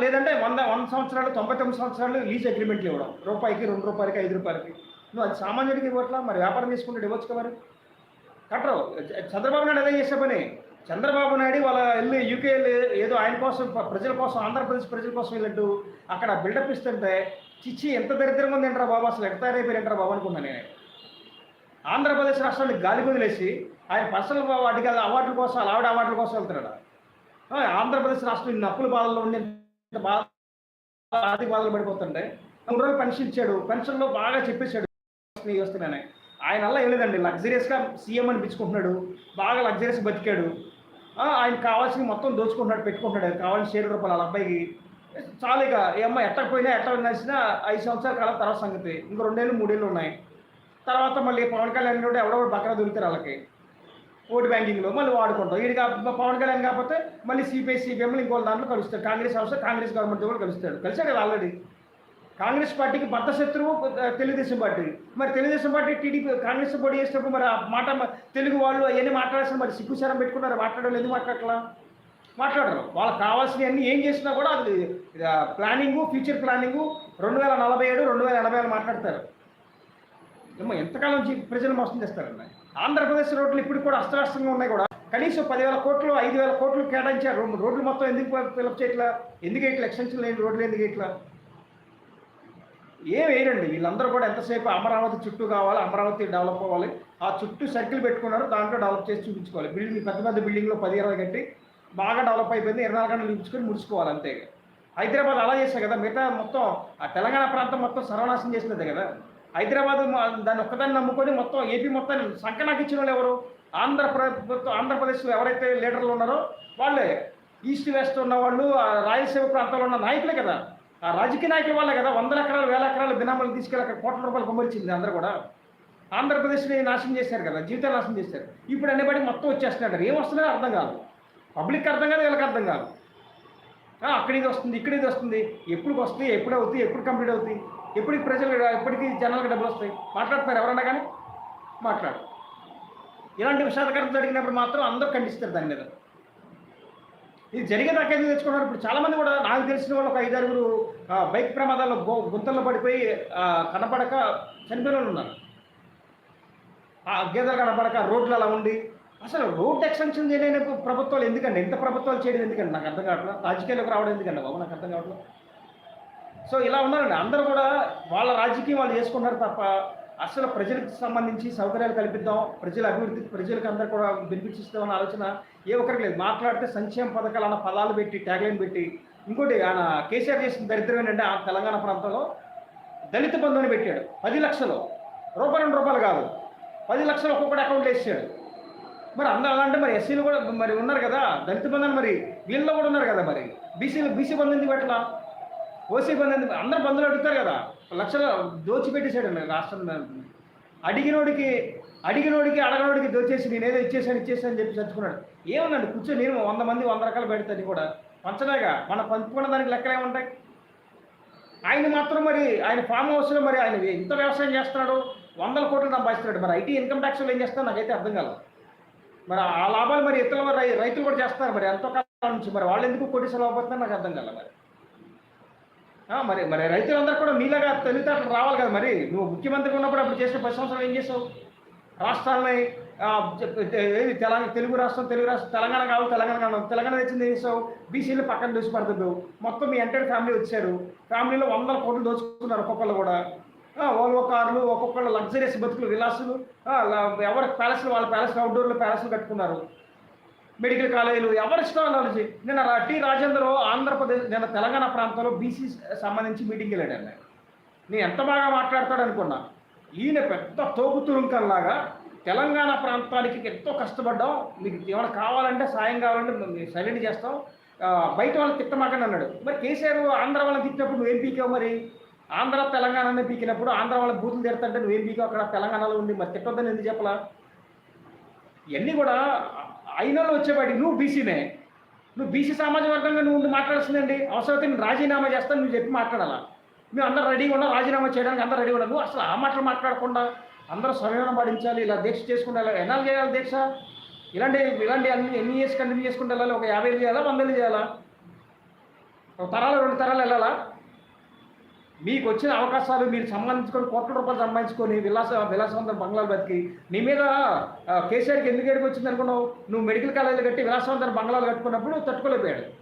లేదంటే వంద వంద సంవత్సరాలు తొంభై తొమ్మిది సంవత్సరాలు లీజ్ అగ్రిమెంట్లు ఇవ్వడం రూపాయికి రెండు రూపాయలకి ఐదు రూపాయలకి. నువ్వు అది సామాన్యుడికి ఇవ్వట్లా? మరి వ్యాపారం చేసుకుంటే ఇవ్వచ్చు కదా మరి? కట్టరు. చంద్రబాబు నాయుడు అదే చేసే పని. చంద్రబాబు నాయుడు వాళ్ళ వెళ్ళి యూకే ఏదో ఆయన కోసం ప్రజల కోసం ఆంధ్రప్రదేశ్ ప్రజల కోసం వెళ్ళట్టు అక్కడ బిల్డప్ ఇస్తుంటే చిచ్చి ఎంత దరిద్రంగా ఉంది ఏంట్రా బాబు? అసలు ఎంత తయారైపోయారంటారా బాబు అనుకున్నాను నేను. ఆంధ్రప్రదేశ్ రాష్ట్రాన్ని గాలి వదిలేసి ఆయన పర్సనల్ వాటికి అవార్డుల కోసం వాళ్ళ ఆవిడ అవార్డుల కోసం వెళ్తున్నాడు? ఆంధ్రప్రదేశ్ రాష్ట్రం ఇన్ని అప్పుల బాధల్లో ఉండి బాధ ఆర్థిక బాధలు పడిపోతుంటే మూడు రోజులు పెన్షన్ ఇచ్చాడు. పెన్షన్లో బాగా చెప్పేశాడు. వస్తున్నాయి, వస్తున్నాయని ఆయన వల్ల ఏం లేదండి. లగ్జరియస్గా సీఎం అనిపించుకుంటున్నాడు. బాగా లగ్జరియస్ బతికాడు. ఆయన కావాల్సిన మొత్తం దోచుకుంటున్నాడు పెట్టుకుంటున్నాడు. కావాల్సిన షేర్ రూపాయలు వాళ్ళ అబ్బాయికి చాలు ఇక ఏమ్మా ఎట్టకపోయినా ఎట్ట నడిచినా ఐదు సంవత్సరాల కాలం తర్వాత సంగతి. ఇంకో రెండేళ్ళు మూడేళ్ళు ఉన్నాయి. తర్వాత మళ్ళీ పవన్ కళ్యాణ్ కూడా ఎవడో ఒకడు బక్కన దొరుకుతారు వాళ్ళకి. ఓటు బ్యాంకింగ్లో మళ్ళీ వాడుకుంటాం. వీడి పవన్ కళ్యాణ్ కాకపోతే మళ్ళీ సిపిఐ సిపిఎం ఇంకో దాంట్లో కలుస్తాడు కాంగ్రెస్ అవసరం కాంగ్రెస్ గవర్నమెంట్ కూడా కలుస్తాడు కలిసాడు కదా ఆల్రెడీ. కాంగ్రెస్ పార్టీకి భర్త శత్రువు తెలుగుదేశం పార్టీ. మరి తెలుగుదేశం పార్టీ టీడీపీ కాంగ్రెస్ పోటీ చేసినప్పుడు మరి ఆ మాట తెలుగు వాళ్ళు అవన్నీ మాట్లాడాల్సిన మరి సిగ్గుచారం పెట్టుకున్నారు? మాట్లాడాలి ఎందుకు మాట్లాడట్లా? మాట్లాడరు. వాళ్ళకి కావాల్సినవన్నీ ఏం చేసినా కూడా అది ప్లానింగు ఫ్యూచర్ ప్లానింగు రెండు వేల నలభై ఏడు రెండు వేల ఎనభై ఏళ్ళు మాట్లాడతారు. ఏమో ఎంతకాలం నుంచి ప్రజలు మోసం చేస్తారన్న ఆంధ్రప్రదేశ్ రోడ్లు ఇప్పుడు కూడా అస్తవ్యస్తంగా ఉన్నాయి కూడా. కనీసం పదివేల కోట్లు ఐదు వేల కోట్లు కేటాయించారు. రోడ్లు- రోడ్లు మొత్తం ఎందుకు ఫిలప్ చేయట్లా? ఎందుకు ఇట్లా ఎక్స్టెన్షన్ లేని రోడ్లు ఎందుకు ఇట్లా? ఏం వేయరండి. వీళ్ళందరూ కూడా ఎంతసేపు అమరావతి చుట్టూ కావాలి అమరావతి డెవలప్ అవ్వాలి. ఆ చుట్టూ సర్కిల్ పెట్టుకున్నారు. దాంట్లో డెవలప్ చేసి చూపించుకోవాలి. బిల్డింగ్ పెద్ద పెద్ద బిల్డింగ్లో పది ఇరవై కట్టి బాగా డెవలప్ అయిపోయింది. ఇరవై నాలుగు గంటలు చూపించుకొని ముడుచుకోవాలి అంతే హైదరాబాద్ అలా చేశారు కదా మిగతా మొత్తం ఆ తెలంగాణ ప్రాంతం మొత్తం సర్వనాశనం చేసినదే కదా. హైదరాబాద్ దాన్ని ఒక్కదాన్ని నమ్ముకొని మొత్తం ఏపీ మొత్తాన్ని సంకనాకి ఇచ్చిన వాళ్ళు ఎవరు? ఆంధ్రప్రదేశ్ ఆంధ్రప్రదేశ్లో ఎవరైతే లీడర్లు ఉన్నారో వాళ్ళే. ఈస్ట్ వెస్ట్ ఉన్న వాళ్ళు ఆ రాయలసీమ ప్రాంతంలో ఉన్న నాయకులే కదా. ఆ రాజకీయ నాయకుల వాళ్ళే కదా. వందల ఎకరాలు వేల ఎకరాలు బినామాలు తీసుకెళ్ళి అక్కడ కోట్ల రూపాయలు కొమ్మరిచింది అందరూ కూడా. ఆంధ్రప్రదేశ్ని నాశనం చేశారు కదా జీవితాలు నాశనం చేశారు. ఇప్పుడు అన్నిబడి మొత్తం వచ్చేస్తున్నారు. ఏం వస్తుందో అర్థం కాదు. పబ్లిక్ అర్థం కాదు వీళ్ళకి అర్థం కాదు. ఆ, అక్కడ ఇది వస్తుంది ఇక్కడ ఇది వస్తుంది. ఎప్పుడు వస్తుంది ఎప్పుడు అవుతుంది ఎప్పుడు కంప్లీట్ అవుతుంది ఎప్పటికి ప్రజలు ఎప్పటికి జనాలకు డబ్బులు వస్తాయి. మాట్లాడుతున్నారు ఎవరన్నా కానీ? మాట్లాడు. ఇలాంటి విషాదకరం జరిగినప్పుడు మాత్రం అందరూ ఖండిస్తారు దాని మీద. ఇది జరిగే దక్కేది తెచ్చుకున్నారు ఇప్పుడు చాలామంది కూడా నాకు తెలిసిన వాళ్ళు ఒక ఐదారుగురు బైక్ ప్రమాదాల్లో గుంతల్లో పడిపోయి కనపడక చనిపోయిన వాళ్ళు ఉన్నారు. ఆ గేదెలు కనపడక రోడ్లు అలా ఉండి అసలు రోడ్ ఎక్స్టెన్షన్ చేయలేని ప్రభుత్వాలు ఎందుకండి? ఎంత ప్రభుత్వాలు చేయడం ఎందుకండి? నాకు అర్థం కావట్లేదు రాజకీయాలకు రావడం ఎందుకండి బాబు? నాకు అర్థం కావట్లేదు సో ఇలా ఉన్నారండి. అందరూ కూడా వాళ్ళ రాజకీయం వాళ్ళు చేసుకున్నారు తప్ప అసలు ప్రజలకు సంబంధించి సౌకర్యాలు కల్పిద్దాం ప్రజల అభివృద్ధి ప్రజలకు అందరూ కూడా బెనిఫిట్స్ ఇస్తామన్న ఆలోచన ఏ ఒక్కరికి లేదు. మాట్లాడితే సంక్షేమ పథకాలు అన్న పదాలు పెట్టి ట్యాగ్లైన్ పెట్టి ఇంకోటి ఆయన కేసీఆర్ చేసిన దరిద్రం ఏంటంటే ఆ తెలంగాణ ప్రాంతంలో దళిత బంధువుని పెట్టాడు. పది లక్షలు. రూపాయలు రెండు రూపాయలు కాదు. పది లక్షలు ఒక్కొక్కటి అకౌంట్ వేసాడు మరి అందరూ అంటే మరి ఎస్సీలు కూడా మరి ఉన్నారు కదా దళిత బంధువులు మరి వీళ్ళలో కూడా ఉన్నారు కదా మరి. బీసీలు బీసీ బంధు ఎందుకు పెట్టలా? ఓసీ బంధు ఎందుకు? అందరు బంధువులు అడుగుతారు కదా. లక్షలు దోచిపెట్టేశాడు రాష్ట్రం అడిగినోడికి అడిగినోడికి అడగనోడికి దోచేసి నేనేదో ఇచ్చేసాను ఇచ్చేసాను అని చెప్పి చచ్చుకున్నాడు. ఏమన్నాడు? కూర్చొని నేను వంద మంది వంద రకాలు పెడతాను కూడా. పంచలేగా? మన పంచుకున్న దానికి లెక్కలే ఉంటాయి? ఆయన మాత్రం మరి ఆయన ఫామ్ హౌస్లో మరి ఆయన ఎంత వ్యవసాయం చేస్తున్నాడు వందల కోట్లు సంపాదిస్తున్నాడు. మరి ఐటీ ఇన్కమ్ ట్యాక్స్లో ఏం చేస్తాడు నాకైతే అర్థం కాదు మరి ఆ లాభాలు మరి ఇతరుల రైతులు కూడా చేస్తున్నారు మరి ఎంతో కాలం నుంచి. మరి వాళ్ళు ఎందుకు కోటీశ్వరం అవ్వబోతున్నారు నాకు అర్థం కదా మరి. మరి మరి రైతులందరూ కూడా మీలాగా తెలివితేటలు రావాలి కదా మరి. నువ్వు ముఖ్యమంత్రి ఉన్నప్పుడు అప్పుడు చేసిన పది సంవత్సరాలు ఏం చేసావు? రాష్ట్రాలని ఏది తెలంగాణ తెలుగు రాష్ట్రం తెలుగు రాష్ట్రం తెలంగాణ కావాలి తెలంగాణ కావాలి తెలంగాణ తెచ్చింది ఏం చేసావు? బీసీలు పక్కన దోసి పడుతుండ్రు మొత్తం మీ ఎంటైర్ ఫ్యామిలీ వచ్చారు. ఫ్యామిలీలో వందల కోట్లు దోచుకున్నారు ఒక్కొక్కరు కూడా. ఓల్వో కార్లు ఒక్కొక్కళ్ళు లగ్జరీస్ బతుకులు విలాసులు ఎవరి ప్యాలెస్లు వాళ్ళ ప్యాలెస్ అవుట్డోర్లో ప్యాలెస్లు కట్టుకున్నారు. మెడికల్ కాలేజీలు ఎవరి ఇష్టం అనాలజీ నేను టి రాజేంద్ర ఆంధ్రప్రదేశ్ నేను తెలంగాణ ప్రాంతంలో బీసీ సంబంధించి మీటింగ్ వెళ్ళాడు ఆయన. నేను ఎంత బాగా మాట్లాడతాడు అనుకున్నా. ఈయన పెద్ద తోపుతురుంకల్లాగా తెలంగాణ ప్రాంతానికి ఎంతో కష్టపడ్డాం. మీకు ఏమైనా కావాలంటే సాయం కావాలంటే సైలెంట్ చేస్తాం. బయట వాళ్ళని తిట్టమాకండి అన్నాడు. మరి కేసీఆర్ ఆంధ్ర వాళ్ళని తిట్టినప్పుడు నువ్వేం పీకావు మరి? ఆంధ్ర తెలంగాణ పీకినప్పుడు ఆంధ్ర వాళ్ళ బూతులు తిడతంటే నువ్వేం పీకో అక్కడ తెలంగాణలో ఉండి మరి తిట్టొద్దని ఎందుకు చెప్పలా? ఇవన్నీ కూడా అయినలో వచ్చేవాడికి నువ్వు బీసీనే. నువ్వు బీసీ సామాజిక వర్గంగా నువ్వు ఉండి మాట్లాడాల్సిందండి. అవసరమైతే నేను రాజీనామా చేస్తాను నువ్వు చెప్పి మాట్లాడాలా? మేము అందరూ రెడీగా ఉన్నా రాజీనామా చేయడానికి అందరూ రెడీగా ఉన్నాం నువ్వు అసలు ఆ మాటలు మాట్లాడకుండా అందరూ సమయం పాటించాలి ఇలా దీక్ష చేసుకుంటే వెళ్ళాలి ఎన్నాళ్ళు చేయాలి దీక్ష? ఇలాంటి ఇలాంటి అన్ని ఎన్ని ఇయర్స్ కంటిన్యూ చేసుకుంటే వెళ్ళాలి ఒక యాభై ఏళ్ళు చేయాలా వందలు చేయాలా? ఒక తరాలు రెండు తరాలు వెళ్ళాలా? మీకు వచ్చిన అవకాశాలు మీరు సంబంధించుకొని కోట్ల రూపాయలు సంపాదించుకొని విలాస విలాసవంతం బంగ్లాలు బతికి నీ మీద కేసీఆర్కి ఎందుకు ఎడికి వచ్చింది అనుకున్నావు? నువ్వు మెడికల్ కాలేజీలు కట్టి విలాసవంతం బంగ్లాలు కట్టుకున్నప్పుడు తట్టుకోలేకపోయాడు.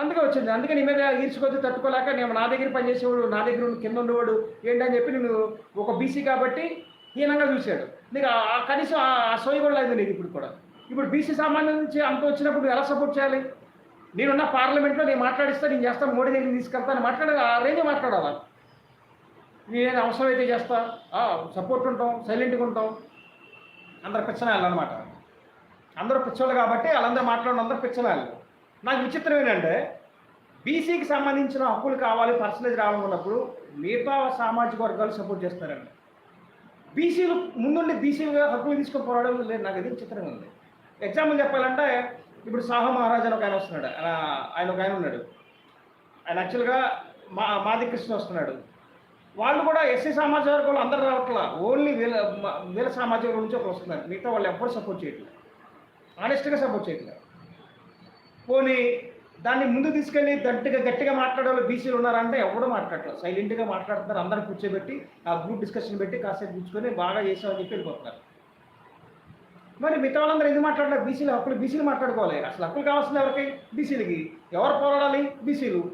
అందుకే వచ్చింది. అందుకే నీ మీద ఈర్చుకొచ్చి తట్టుకోలేక నేను నా దగ్గర పనిచేసేవాడు నా దగ్గర కింద ఉండేవాడు ఏంటని చెప్పి నేను ఒక బీసీ కాబట్టి హీనంగా చూశాడు. నీకు ఆ- కనీసం ఆ- సోయి కూడా లేదు నీకు ఇప్పుడు కూడా. ఇప్పుడు బీసీ సామాన్యం నుంచి అంత వచ్చినప్పుడు నువ్వు ఎలా సపోర్ట్ చేయాలి? నేనున్న పార్లమెంట్లో నేను మాట్లాడిస్తా నేను చేస్తాను మోడీ దగ్గరికి తీసుకెళ్తాను మాట్లాడాలి. ఆ రేంజ్ మాట్లాడాలి? నేను అవసరమైతే చేస్తా. సపోర్ట్ ఉంటాం సైలెంట్గా ఉంటాం. అందరు పిచ్చనాలు అనమాట అందరూ పిచ్చోళ్ళు కాబట్టి వాళ్ళందరూ మాట్లాడిన అందరూ పిచ్చనాలు నాకు విచిత్రం ఏంటంటే బీసీకి సంబంధించిన హక్కులు కావాలి పర్సనేజ్ రావాలన్నప్పుడు మిగతా సామాజిక వర్గాలు సపోర్ట్ చేస్తారండి. బీసీలు ముందుండి బీసీలుగా హక్కులు తీసుకొని పోరాడడం లేదు. నాకు ఇది విచిత్రంగా ఉంది. ఎగ్జాంపుల్ చెప్పాలంటే ఇప్పుడు సాహా మహారాజ్ అని ఒక ఆయన వస్తున్నాడు. ఆయన ఆయన ఒక ఆయన ఉన్నాడు. ఆయన యాక్చువల్గా మా మాది కృష్ణ వస్తున్నాడు. వాళ్ళు కూడా ఎస్సీ సామాజిక వర్గంలో అందరు రావట్లా. ఓన్లీ వీళ్ళ వీళ్ళ సామాజిక వర్గం నుంచి ఒకరు వస్తున్నారు. మిగతా వాళ్ళు ఎవ్వరు సపోర్ట్ చేయట్లేదు ఆనెస్ట్గా సపోర్ట్ చేయట్లేదు పోనీ దాన్ని ముందు తీసుకెళ్ళి గట్టిగా గట్టిగా మాట్లాడే బీసీలు ఉన్నారంటే ఎవరు మాట్లాడలేదు సైలెంట్గా మాట్లాడుతున్నారు. అందరిని కూర్చోబెట్టి ఆ గ్రూప్ డిస్కషన్ పెట్టి కాసేపు కూర్చుకొని బాగా చేసామని చెప్పి వెళ్ళిపోతున్నారు. మరి మిగతా వాళ్ళందరూ ఎందుకు మాట్లాడలేదు? బీసీలు హక్కులు బీసీలు మాట్లాడుకోవాలి. అసలు హక్కులు కావాల్సింది ఎవరికి? బీసీలకి. ఎవరు పోరాడాలి? బీసీలు.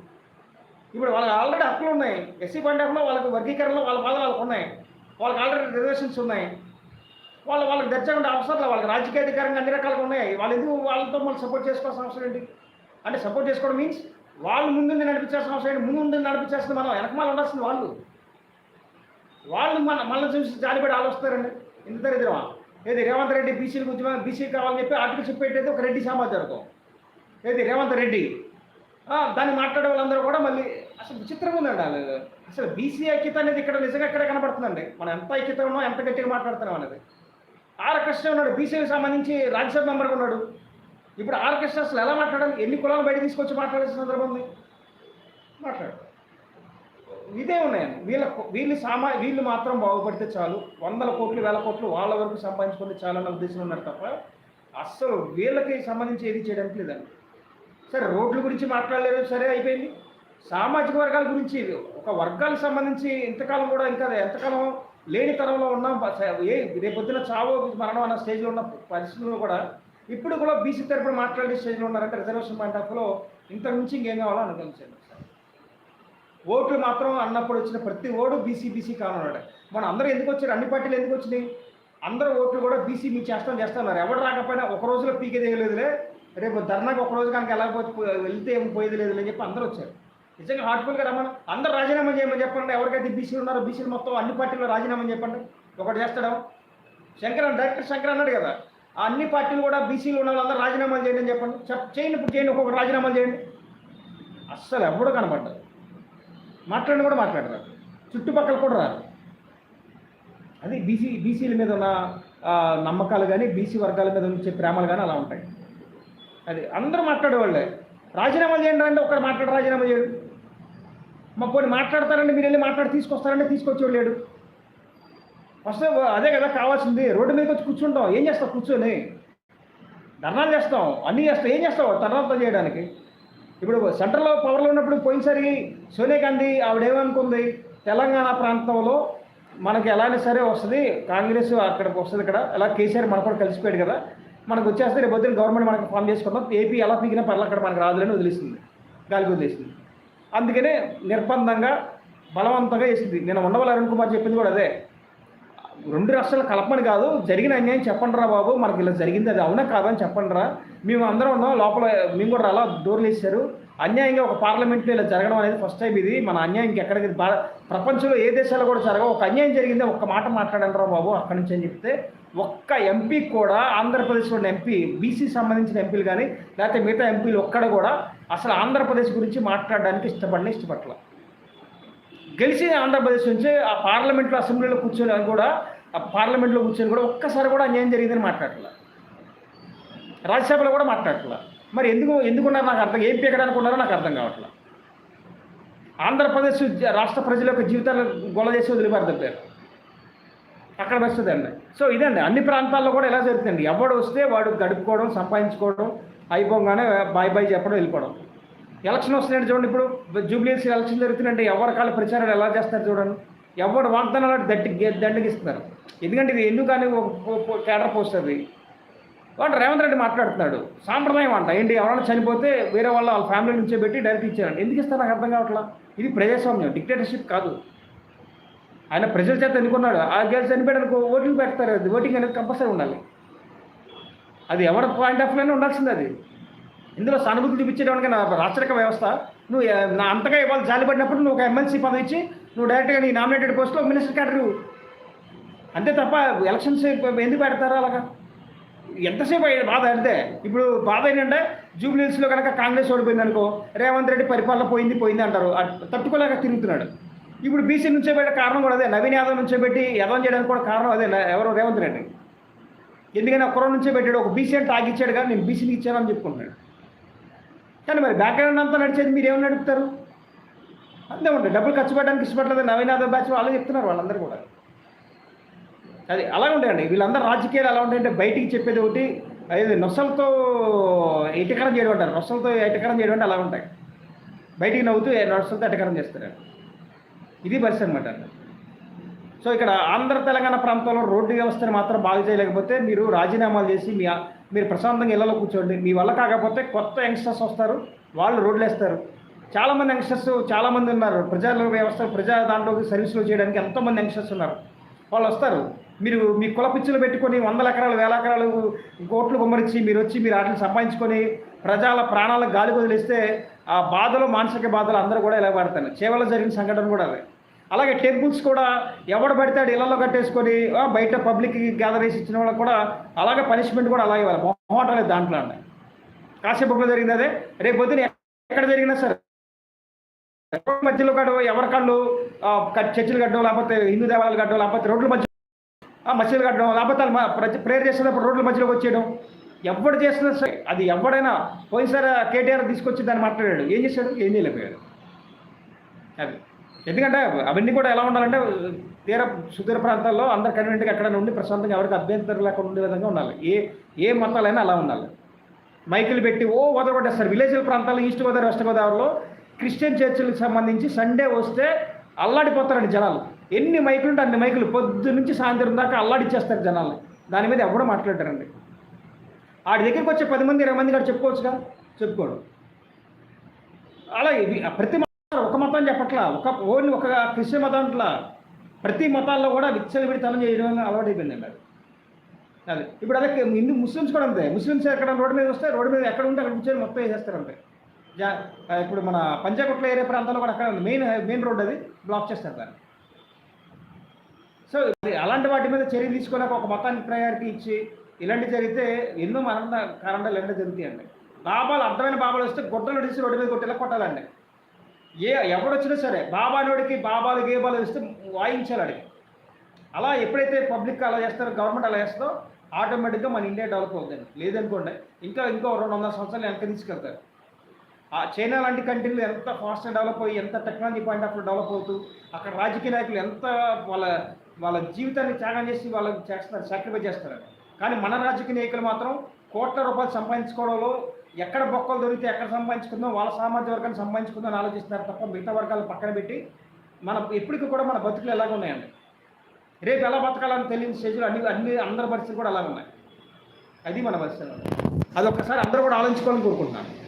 ఇప్పుడు వాళ్ళకి ఆల్రెడీ హక్కులు ఉన్నాయి. ఎస్సీ పండుగలో వాళ్ళకి వర్గీకరణలో వాళ్ళ బాధలు వాళ్ళకు ఉన్నాయి. వాళ్ళకి ఆల్రెడీ రిజర్వేషన్స్ ఉన్నాయి. వాళ్ళు వాళ్ళకి దర్జాగా ఉండే అవసరం వాళ్ళకి రాజకీయ అధికారంగా అన్ని రకాలుగా ఉన్నాయి. వాళ్ళు ఎందుకు వాళ్ళతో మళ్ళీ సపోర్ట్ చేసుకోవాల్సిన అవసరం ఏంటి? అంటే సపోర్ట్ చేసుకోవడం మీన్స్ వాళ్ళు ముందుండి నడిపించాల్సిన అవసరం ఏంటి? ముందు నడిపించాల్సింది మనం. వెనకమాల ఉండాల్సింది వాళ్ళు. వాళ్ళు మన మనల్ని చూసి జాలిపడి ఆలోచిస్తారండి. ఇంత దరిద్రమా? ఏది రేవంత్ రెడ్డి బీసీలకు ఉద్యమం బీసీ కావాలని చెప్పి ఆర్టికల్ చెప్పేటైతే ఒక రెడ్డి సమాజం ఏది రేవంత్ రెడ్డి? దాన్ని మాట్లాడే వాళ్ళందరూ కూడా మళ్ళీ అసలు విచిత్రంగా ఉందండి వాళ్ళు. అసలు బీసీ ఐక్యత అనేది ఇక్కడ నిజంగా ఇక్కడే కనబడుతుందండి? మనం ఎంత ఐక్యత ఉన్నాం ఎంత గట్టిగా మాట్లాడుతున్నాం అనేది. ఆర్ కృష్ణ ఉన్నాడు బీసీకి సంబంధించి రాజ్యసభ మెంబర్గా ఉన్నాడు. ఇప్పుడు ఆర్ కృష్ణ అసలు ఎలా మాట్లాడాలి? ఎన్ని కులాలు బయట తీసుకొచ్చి మాట్లాడాల్సిన సందర్భం ఉంది? మాట్లాడు. ఇదే ఉన్నాయండి. వీళ్ళ వీళ్ళు సామా వీళ్ళు మాత్రం బాగుపడితే చాలు. వందల కోట్లు వేల కోట్లు వాళ్ళ వరకు సంపాదించుకుంటే చాలన్న అన్న ఉద్దేశం ఉన్నారు తప్ప అస్సలు వీళ్ళకి సంబంధించి ఏది చేయడానికి లేదండి. సరే రోడ్ల గురించి మాట్లాడలేదు సరే అయిపోయింది. సామాజిక వర్గాల గురించి ఒక వర్గాలకు సంబంధించి ఇంతకాలం కూడా ఇంకా ఎంతకాలం లేని తరంలో ఉన్న. ఏ రేపొద్దున చావో మరణం అన్న స్టేజ్లో ఉన్న పరిస్థితుల్లో కూడా ఇప్పుడు కూడా బీసీ తరపున మాట్లాడే స్టేజ్లో ఉన్నారంటే రిజర్వేషన్ పాయింట్ ఇంత నుంచి ఇంకేం కావాలో అనుకుంటాను ఓట్లు మాత్రం అన్నప్పుడు వచ్చిన ప్రతి ఓటు బీసీ బీసీ కానున్నాడు మన అందరూ ఎందుకు వచ్చారు? అన్ని పార్టీలు ఎందుకు వచ్చినాయి? అందరూ ఓట్లు కూడా బీసీ మీ చేస్తాం చేస్తున్నారు. ఎవరు రాకపోయినా ఒక రోజులో పీకే దిగలేదులే. రేపు ధర్నాకి ఒక రోజు కనుక ఎలా వెళ్తే ఏం పోయేది లేదు అని చెప్పి అందరూ వచ్చారు. నిజంగా హార్ట్ఫుల్గా రమ్మని. అందరూ రాజీనామా చేయమని చెప్పండి. ఎవరికైతే బీసీలు ఉన్నారో బీసీలు మొత్తం అన్ని పార్టీలు రాజీనామా చెప్పండి. ఒకటి చేస్తాడు. శంకరన్ డైరెక్టర్ శంకర్ అన్నాడు కదా. ఆ అన్ని పార్టీలు కూడా బీసీలు ఉన్న వాళ్ళందరూ రాజీనామాలు చేయండి అని చెప్పండి. చెప్ చేయండి ఇప్పుడు చేయండి ఒక్కొక్క రాజీనామాలు చేయండి. అస్సలు ఎవడు కనపడ్డారు మాట్లాడిన కూడా మాట్లాడరు చుట్టుపక్కల కూడా రారు అది బీసీ బీసీల మీద ఉన్న నమ్మకాలు కానీ బీసీ వర్గాల మీద ఉంచే ప్రేమలు కానీ అలా ఉంటాయి. అది అందరూ మాట్లాడేవాళ్ళే. రాజీనామా చేయండి అంటే ఒకరు మాట్లాడు రాజీనామా చేయడు. మా పోనీ మాట్లాడతారంటే మీరు వెళ్ళి మాట్లాడి తీసుకొస్తారంటే తీసుకొచ్చేవాడు లేడు. వస్తే అదే కదా కావాల్సింది. రోడ్డు మీదకి వచ్చి కూర్చుంటాం. ఏం చేస్తావు? కూర్చొని. ధర్నాలు చేస్తాం. అన్నీ చేస్తాం. ఏం చేస్తావు? ధర్నాలతో చేయడానికి. ఇప్పుడు సెంట్రల్లో పవర్లో ఉన్నప్పుడు పోయినసారి సోనియా గాంధీ ఆవిడేమనుకుంది? తెలంగాణ ప్రాంతంలో మనకి ఎలానే సరే వస్తుంది కాంగ్రెస్ అక్కడికి వస్తుంది ఇక్కడ. ఎలా కేసీఆర్ మనకు కూడా కలిసిపోయాడు కదా. మనకు వచ్చేస్తే రేపు పొద్దున గవర్నమెంట్ మనకు ఫామ్ చేసుకుందాం. ఏపీ ఎలా పీకినా పర్లేదు అక్కడ మనకు రాదులని వదిలేస్తుంది గాలికి వదిలేసింది. అందుకనే నిర్బంధంగా బలవంతంగా వేసింది నేను ఉండవల్లి అరుణ్ కుమార్ చెప్పింది కూడా అదే. రెండు రాష్ట్రాలు కలపమని కాదు జరిగిన అన్యాయం చెప్పండి రా బాబు. మనకి ఇలా జరిగింది అది అవునా కాదని చెప్పండి రా. మేము అందరం ఉన్నాం లోపల మేము కూడా అలా డోర్లు వేసారు అన్యాయంగా ఒక పార్లమెంట్లో ఇలా జరగడం అనేది ఫస్ట్ టైం ఇది. మన అన్యాయం ఎక్కడికి భా- ప్రపంచంలో ఏ దేశాల్లో కూడా జరగవు. ఒక అన్యాయం జరిగిందే ఒక్క మాట మాట్లాడండి రా బాబు అక్కడి నుంచి అని చెప్తే ఒక్క ఎంపీ కూడా ఆంధ్రప్రదేశ్లో ఉన్న ఎంపీ బీసీ సంబంధించిన ఎంపీలు కానీ లేకపోతే మిగతా ఎంపీలు ఒక్కడ కూడా అసలు ఆంధ్రప్రదేశ్ గురించి మాట్లాడడానికి ఇష్టపడిన ఇష్టపట్ల గెలిచి ఆంధ్రప్రదేశ్ నుంచి ఆ పార్లమెంట్లో అసెంబ్లీలో కూర్చొని కూడా ఆ పార్లమెంట్లో కూర్చొని కూడా ఒక్కసారి కూడా అన్యాయం జరిగిందని మాట్లాడలే రాజ్యసభలో కూడా మాట్లాడలే మరి ఎందుకు ఎందుకున్నారు నాకు అర్థం ఏం పీకడానికి ఉన్నారో నాకు అర్థం కావట్లేదు ఆంధ్రప్రదేశ్ రాష్ట్ర ప్రజల యొక్క జీవితాలు గొల్ల చేసి వదిలిపారు తప్పారు అక్కడ అండి. సో ఇదండి అన్ని ప్రాంతాల్లో కూడా ఎలా జరుగుతుందండి ఎవడు వస్తే వాడు గడుపుకోవడం సంపాదించుకోవడం అయిపోగానే బాయ్ బాయ్ చెప్పడం వెళ్ళిపోవడం. ఎలక్షన్ వస్తున్నాయండి చూడండి ఇప్పుడు. జూబ్లీస్ ఎలక్షన్ జరుగుతుందంటే ఎవరి కాళ్ళ ప్రచారాలు ఎలా చేస్తారు చూడండి. ఎవరు వాగ్దానాలు దట్టి దండగిస్తున్నారు. ఎందుకంటే ఇది ఎందుకని ఒక కేడర్ పోస్ట్ అది వాడు రేవంత్ రెడ్డి మాట్లాడుతున్నాడు. సాంప్రదాయం అంట. ఏంటి? ఎవరైనా చనిపోతే వేరే వాళ్ళ వాళ్ళ ఫ్యామిలీ నుంచే పెట్టి డైరెక్ట్ ఇచ్చారంట. ఎందుకు ఇస్తారు? నాకు అర్థం కావట్లా. ఇది ప్రజాస్వామ్యం. డిక్టేటర్షిప్ కాదు. ఆయన ప్రజల చేత ఎన్నుకున్నాడు. ఆ గెలిచి చనిపోయాడు ఓటింగ్ పెడతారు. అది ఓటింగ్ అనేది కంపల్సరీ ఉండాలి. అది ఎవరి పాయింట్ ఆఫ్ వ్యూనే ఉండాల్సింది అది. ఇందులో సానుభూతి చూపించడానికి నా రాచరిక వ్యవస్థ? నువ్వు నా అంతగా ఇవాళ జాలిపడినప్పుడు నువ్వు ఒక ఎమ్మెల్సీ పదవి ఇచ్చి నువ్వు డైరెక్ట్గా నీ నామినేటెడ్ పోస్ట్లో మినిస్టర్ క్యాడర్ అంతే తప్ప ఎలక్షన్స్ ఎందుకు పెడతారు అలాగా? ఎంతసేపు అయ్యాడు బాధ అంటే ఇప్పుడు బాధ ఏంటంటే జూబ్లీహిల్స్లో కనుక కాంగ్రెస్ ఓడిపోయింది అనుకో రేవంత్ రెడ్డి పరిపాలన పోయింది పోయింది అంటారు. తట్టుకోలేక తిరుగుతున్నాడు. ఇప్పుడు బీసీ నుంచే పెట్టే కారణం కూడా అదే నవీన్ యాదవ్ నుంచే పెట్టి యదవం చేయడానికి కూడా కారణం అదే ఎవరు? రేవంత్ రెడ్డి. ఎందుకని ఒకరో నుంచే పెట్టాడు ఒక బీసీ అంటే తాగిచ్చాడు కానీ నేను బీసీని ఇచ్చానని చెప్పుకుంటున్నాడు. కానీ మరి బ్యాక్గ్రౌండ్ అంతా నడిచేది మీరు ఏమని నడుపుతారు? అంతే ఉంటుంది డబ్బులు ఖర్చు పెట్టడానికి ఇష్టపడలేదు నవీన్ యాదవ్ బ్యాచ్ వాళ్ళు చెప్తున్నారు వాళ్ళందరూ కూడా. అది అలా ఉంటాయండి వీళ్ళందరూ రాజకీయాలు ఎలా ఉంటాయంటే బయటికి చెప్పేది ఒకటి అది నొసలతో ఎటకరం చేయడం అంటారు. నొసలతో ఎటకరం చేయడం అంటే అలా ఉంటాయి. బయటికి నవ్వుతూ నొసలతో ఎటకరం చేస్తారు. ఇది పరిస్థితి అనమాట సో ఇక్కడ ఆంధ్ర తెలంగాణ ప్రాంతంలో రోడ్డు వ్యవస్థను మాత్రం బాగు చేయలేకపోతే మీరు రాజీనామాలు చేసి మీ మీరు ప్రశాంతంగా ఇళ్ళలో కూర్చోండి. మీ వల్ల కాకపోతే కొత్త యంగ్స్టర్స్ వస్తారు వాళ్ళు రోడ్లు వేస్తారు. చాలామంది యంగ్స్టర్స్ చాలామంది ఉన్నారు. ప్రజల వ్యవస్థ ప్రజా దాంట్లోకి సర్వీస్లో చేయడానికి ఎంతోమంది యంగ్స్టర్స్ ఉన్నారు. వాళ్ళు వస్తారు. మీరు మీ కులపుచ్చులు పెట్టుకొని వందల ఎకరాలు వేల ఎకరాలు కోట్లు గుమ్మరించి మీరు వచ్చి మీరు వాటిని సంపాదించుకొని ప్రజల ప్రాణాలకు గాలి వదిలేస్తే ఆ బాధలు మానసిక బాధలు అందరూ కూడా ఇలా పడతారు. చేవలో జరిగిన సంఘటన కూడా అదే. అలాగే టెంపుల్స్ కూడా ఎవడు పడితే ఇళ్ళలో కట్టేసుకొని బయట పబ్లిక్ గ్యాదర్ చేసి ఇచ్చిన వాళ్ళకి కూడా అలాగే పనిష్మెంట్ కూడా అలాగే ఇవ్వాలి. మొహమాట లేదు దాంట్లో ఉన్నాయి కాసేపులో జరిగింది అదే. రేపు పొద్దున ఎక్కడ జరిగినా సరే ఎవరి మధ్యలో కట్టడం ఎవరి కళ్ళు చర్చిలు కట్టడం లేకపోతే హిందూ దేవాలయాలు కట్టడం లేకపోతే రోడ్ల మధ్య ఆ, మసీదులు కట్టడం అబద్ధాలు ప్రేయర్ చేసేటప్పుడు రోడ్ల మధ్యలోకి వచ్చేయడం. ఎవడు చేసినా సరే అది ఎవడైనా పోయినసారి కేటీఆర్ తీసుకొచ్చి దాన్ని మాట్లాడాడు. ఏం చేశాడు? ఏం చేయలేకపోయాడు అది. ఎందుకంటే అవన్నీ కూడా ఎలా ఉండాలంటే తీర సుదూర ప్రాంతాల్లో అందరు కన్వీనెంట్గా ఎక్కడ ఉండి ప్రశాంతంగా ఎవరికి అభ్యంతరం లేకుండా ఉండే విధంగా ఉండాలి. ఏ ఏ మతాలైనా అలా ఉండాలి. మైకులు పెట్టి ఓ వదలగొట్టేస్తారు విలేజ్ల ప్రాంతాల్లో ఈస్ట్ గోదావరి వెస్ట్ గోదావరిలో క్రిస్టియన్ చర్చిలకు సంబంధించి సండే వస్తే అల్లాడిపోతారండి జనాలు. ఎన్ని మైకులు ఉంటే అన్ని మైకులు పొద్దు నుంచి సాయంత్రం దాకా అల్లాడిచ్చేస్తారు జనాల్ని. దాని మీద ఎవడో మాట్లాడారండి ఆడి దగ్గరికి వచ్చే పది మంది ఇరవై మంది కాదు చెప్పుకోవచ్చుగా? చెప్పుకోడు. అలా ఇవి ప్రతి మతం ఒక మతం చెప్పట్లా ఒక ఓన్లీ ఒక క్రిస్టియన్ మతం అట్లా ప్రతి మతాల్లో కూడా విచ్చలవిడితనం చేయడం అలవాటు అయిపోయింది అది. అదే ఇప్పుడు అదే హిందూ ముస్లిమ్స్ కూడా అంతే. ముస్లిమ్స్ ఎక్కడ రోడ్డు మీద వస్తే రోడ్డు మీద ఎక్కడ ఉంటే అక్కడ కూర్చొని మొత్తం వేసేస్తారు అంతే. జా ఇప్పుడు మన పంజాగుట్ల ఏరియా ప్రాంతాల్లో కూడా అక్కడ ఉంది. మెయిన్ మెయిన్ రోడ్ అది. బ్లాక్ చేస్తారు దాన్ని. సో అలాంటి వాటి మీద చర్య తీసుకోలేక ఒక మతానికి ప్రయారిటీ ఇచ్చి ఇలాంటి జరిగితే ఎన్నో మరణ కారణాలు ఎన్నో జరుగుతాయండి. బాబాలు అర్థమైన బాబాలు వస్తే గుడ్డలు తీసి రోడ్డు మీద కొట్టేలా కొట్టాలండి. ఏ ఎవడొచ్చినా సరే బాబానోడికి బాబాలు గేబాలు ఇస్తే వాయించాలి అడిగి అలా ఎప్పుడైతే పబ్లిక్ అలా చేస్తారో గవర్నమెంట్ అలా చేస్తుందో ఆటోమేటిక్గా మన ఇండియా డెవలప్ అవుతుంది లేదనుకోండి ఇంకా ఇంకో రెండు వందల సంవత్సరాలు వెనక తీసుకెళ్తారు. ఆ చైనా లాంటి కంట్రీలు ఎంత ఫాస్ట్గా డెవలప్ అయ్యి ఎంత టెక్నాలజీ పాయింట్ ఆఫ్ డెవలప్ అవుతూ అక్కడ రాజకీయ నాయకులు ఎంత వాళ్ళ వాళ్ళ జీవితాన్ని త్యాగం చేసి వాళ్ళకి చేస్తారు సాక్రిఫైస్ చేస్తారు. కానీ మన రాజకీయ నాయకులు మాత్రం కోట్ల రూపాయలు సంపాదించుకోవడంలో ఎక్కడ బొక్కలు దొరికితే ఎక్కడ సంపాదించుకుందాం వాళ్ళ సామాజిక వర్గాన్ని సంపాదించుకుందాం అని ఆలోచిస్తున్నారు తప్ప మిగతా వర్గాలను పక్కన పెట్టి మన ఎప్పటికీ కూడా మన బతుకులు ఎలాగ ఉన్నాయండి? రేపు ఎలా బతకాలని తెలియని స్టేజ్లో అన్ని అన్ని అందరి పరిస్థితులు కూడా అలాగే ఉన్నాయి. అది మన పరిస్థితి. అది అందరూ కూడా ఆలోచించుకోవాలని కోరుకుంటున్నాను.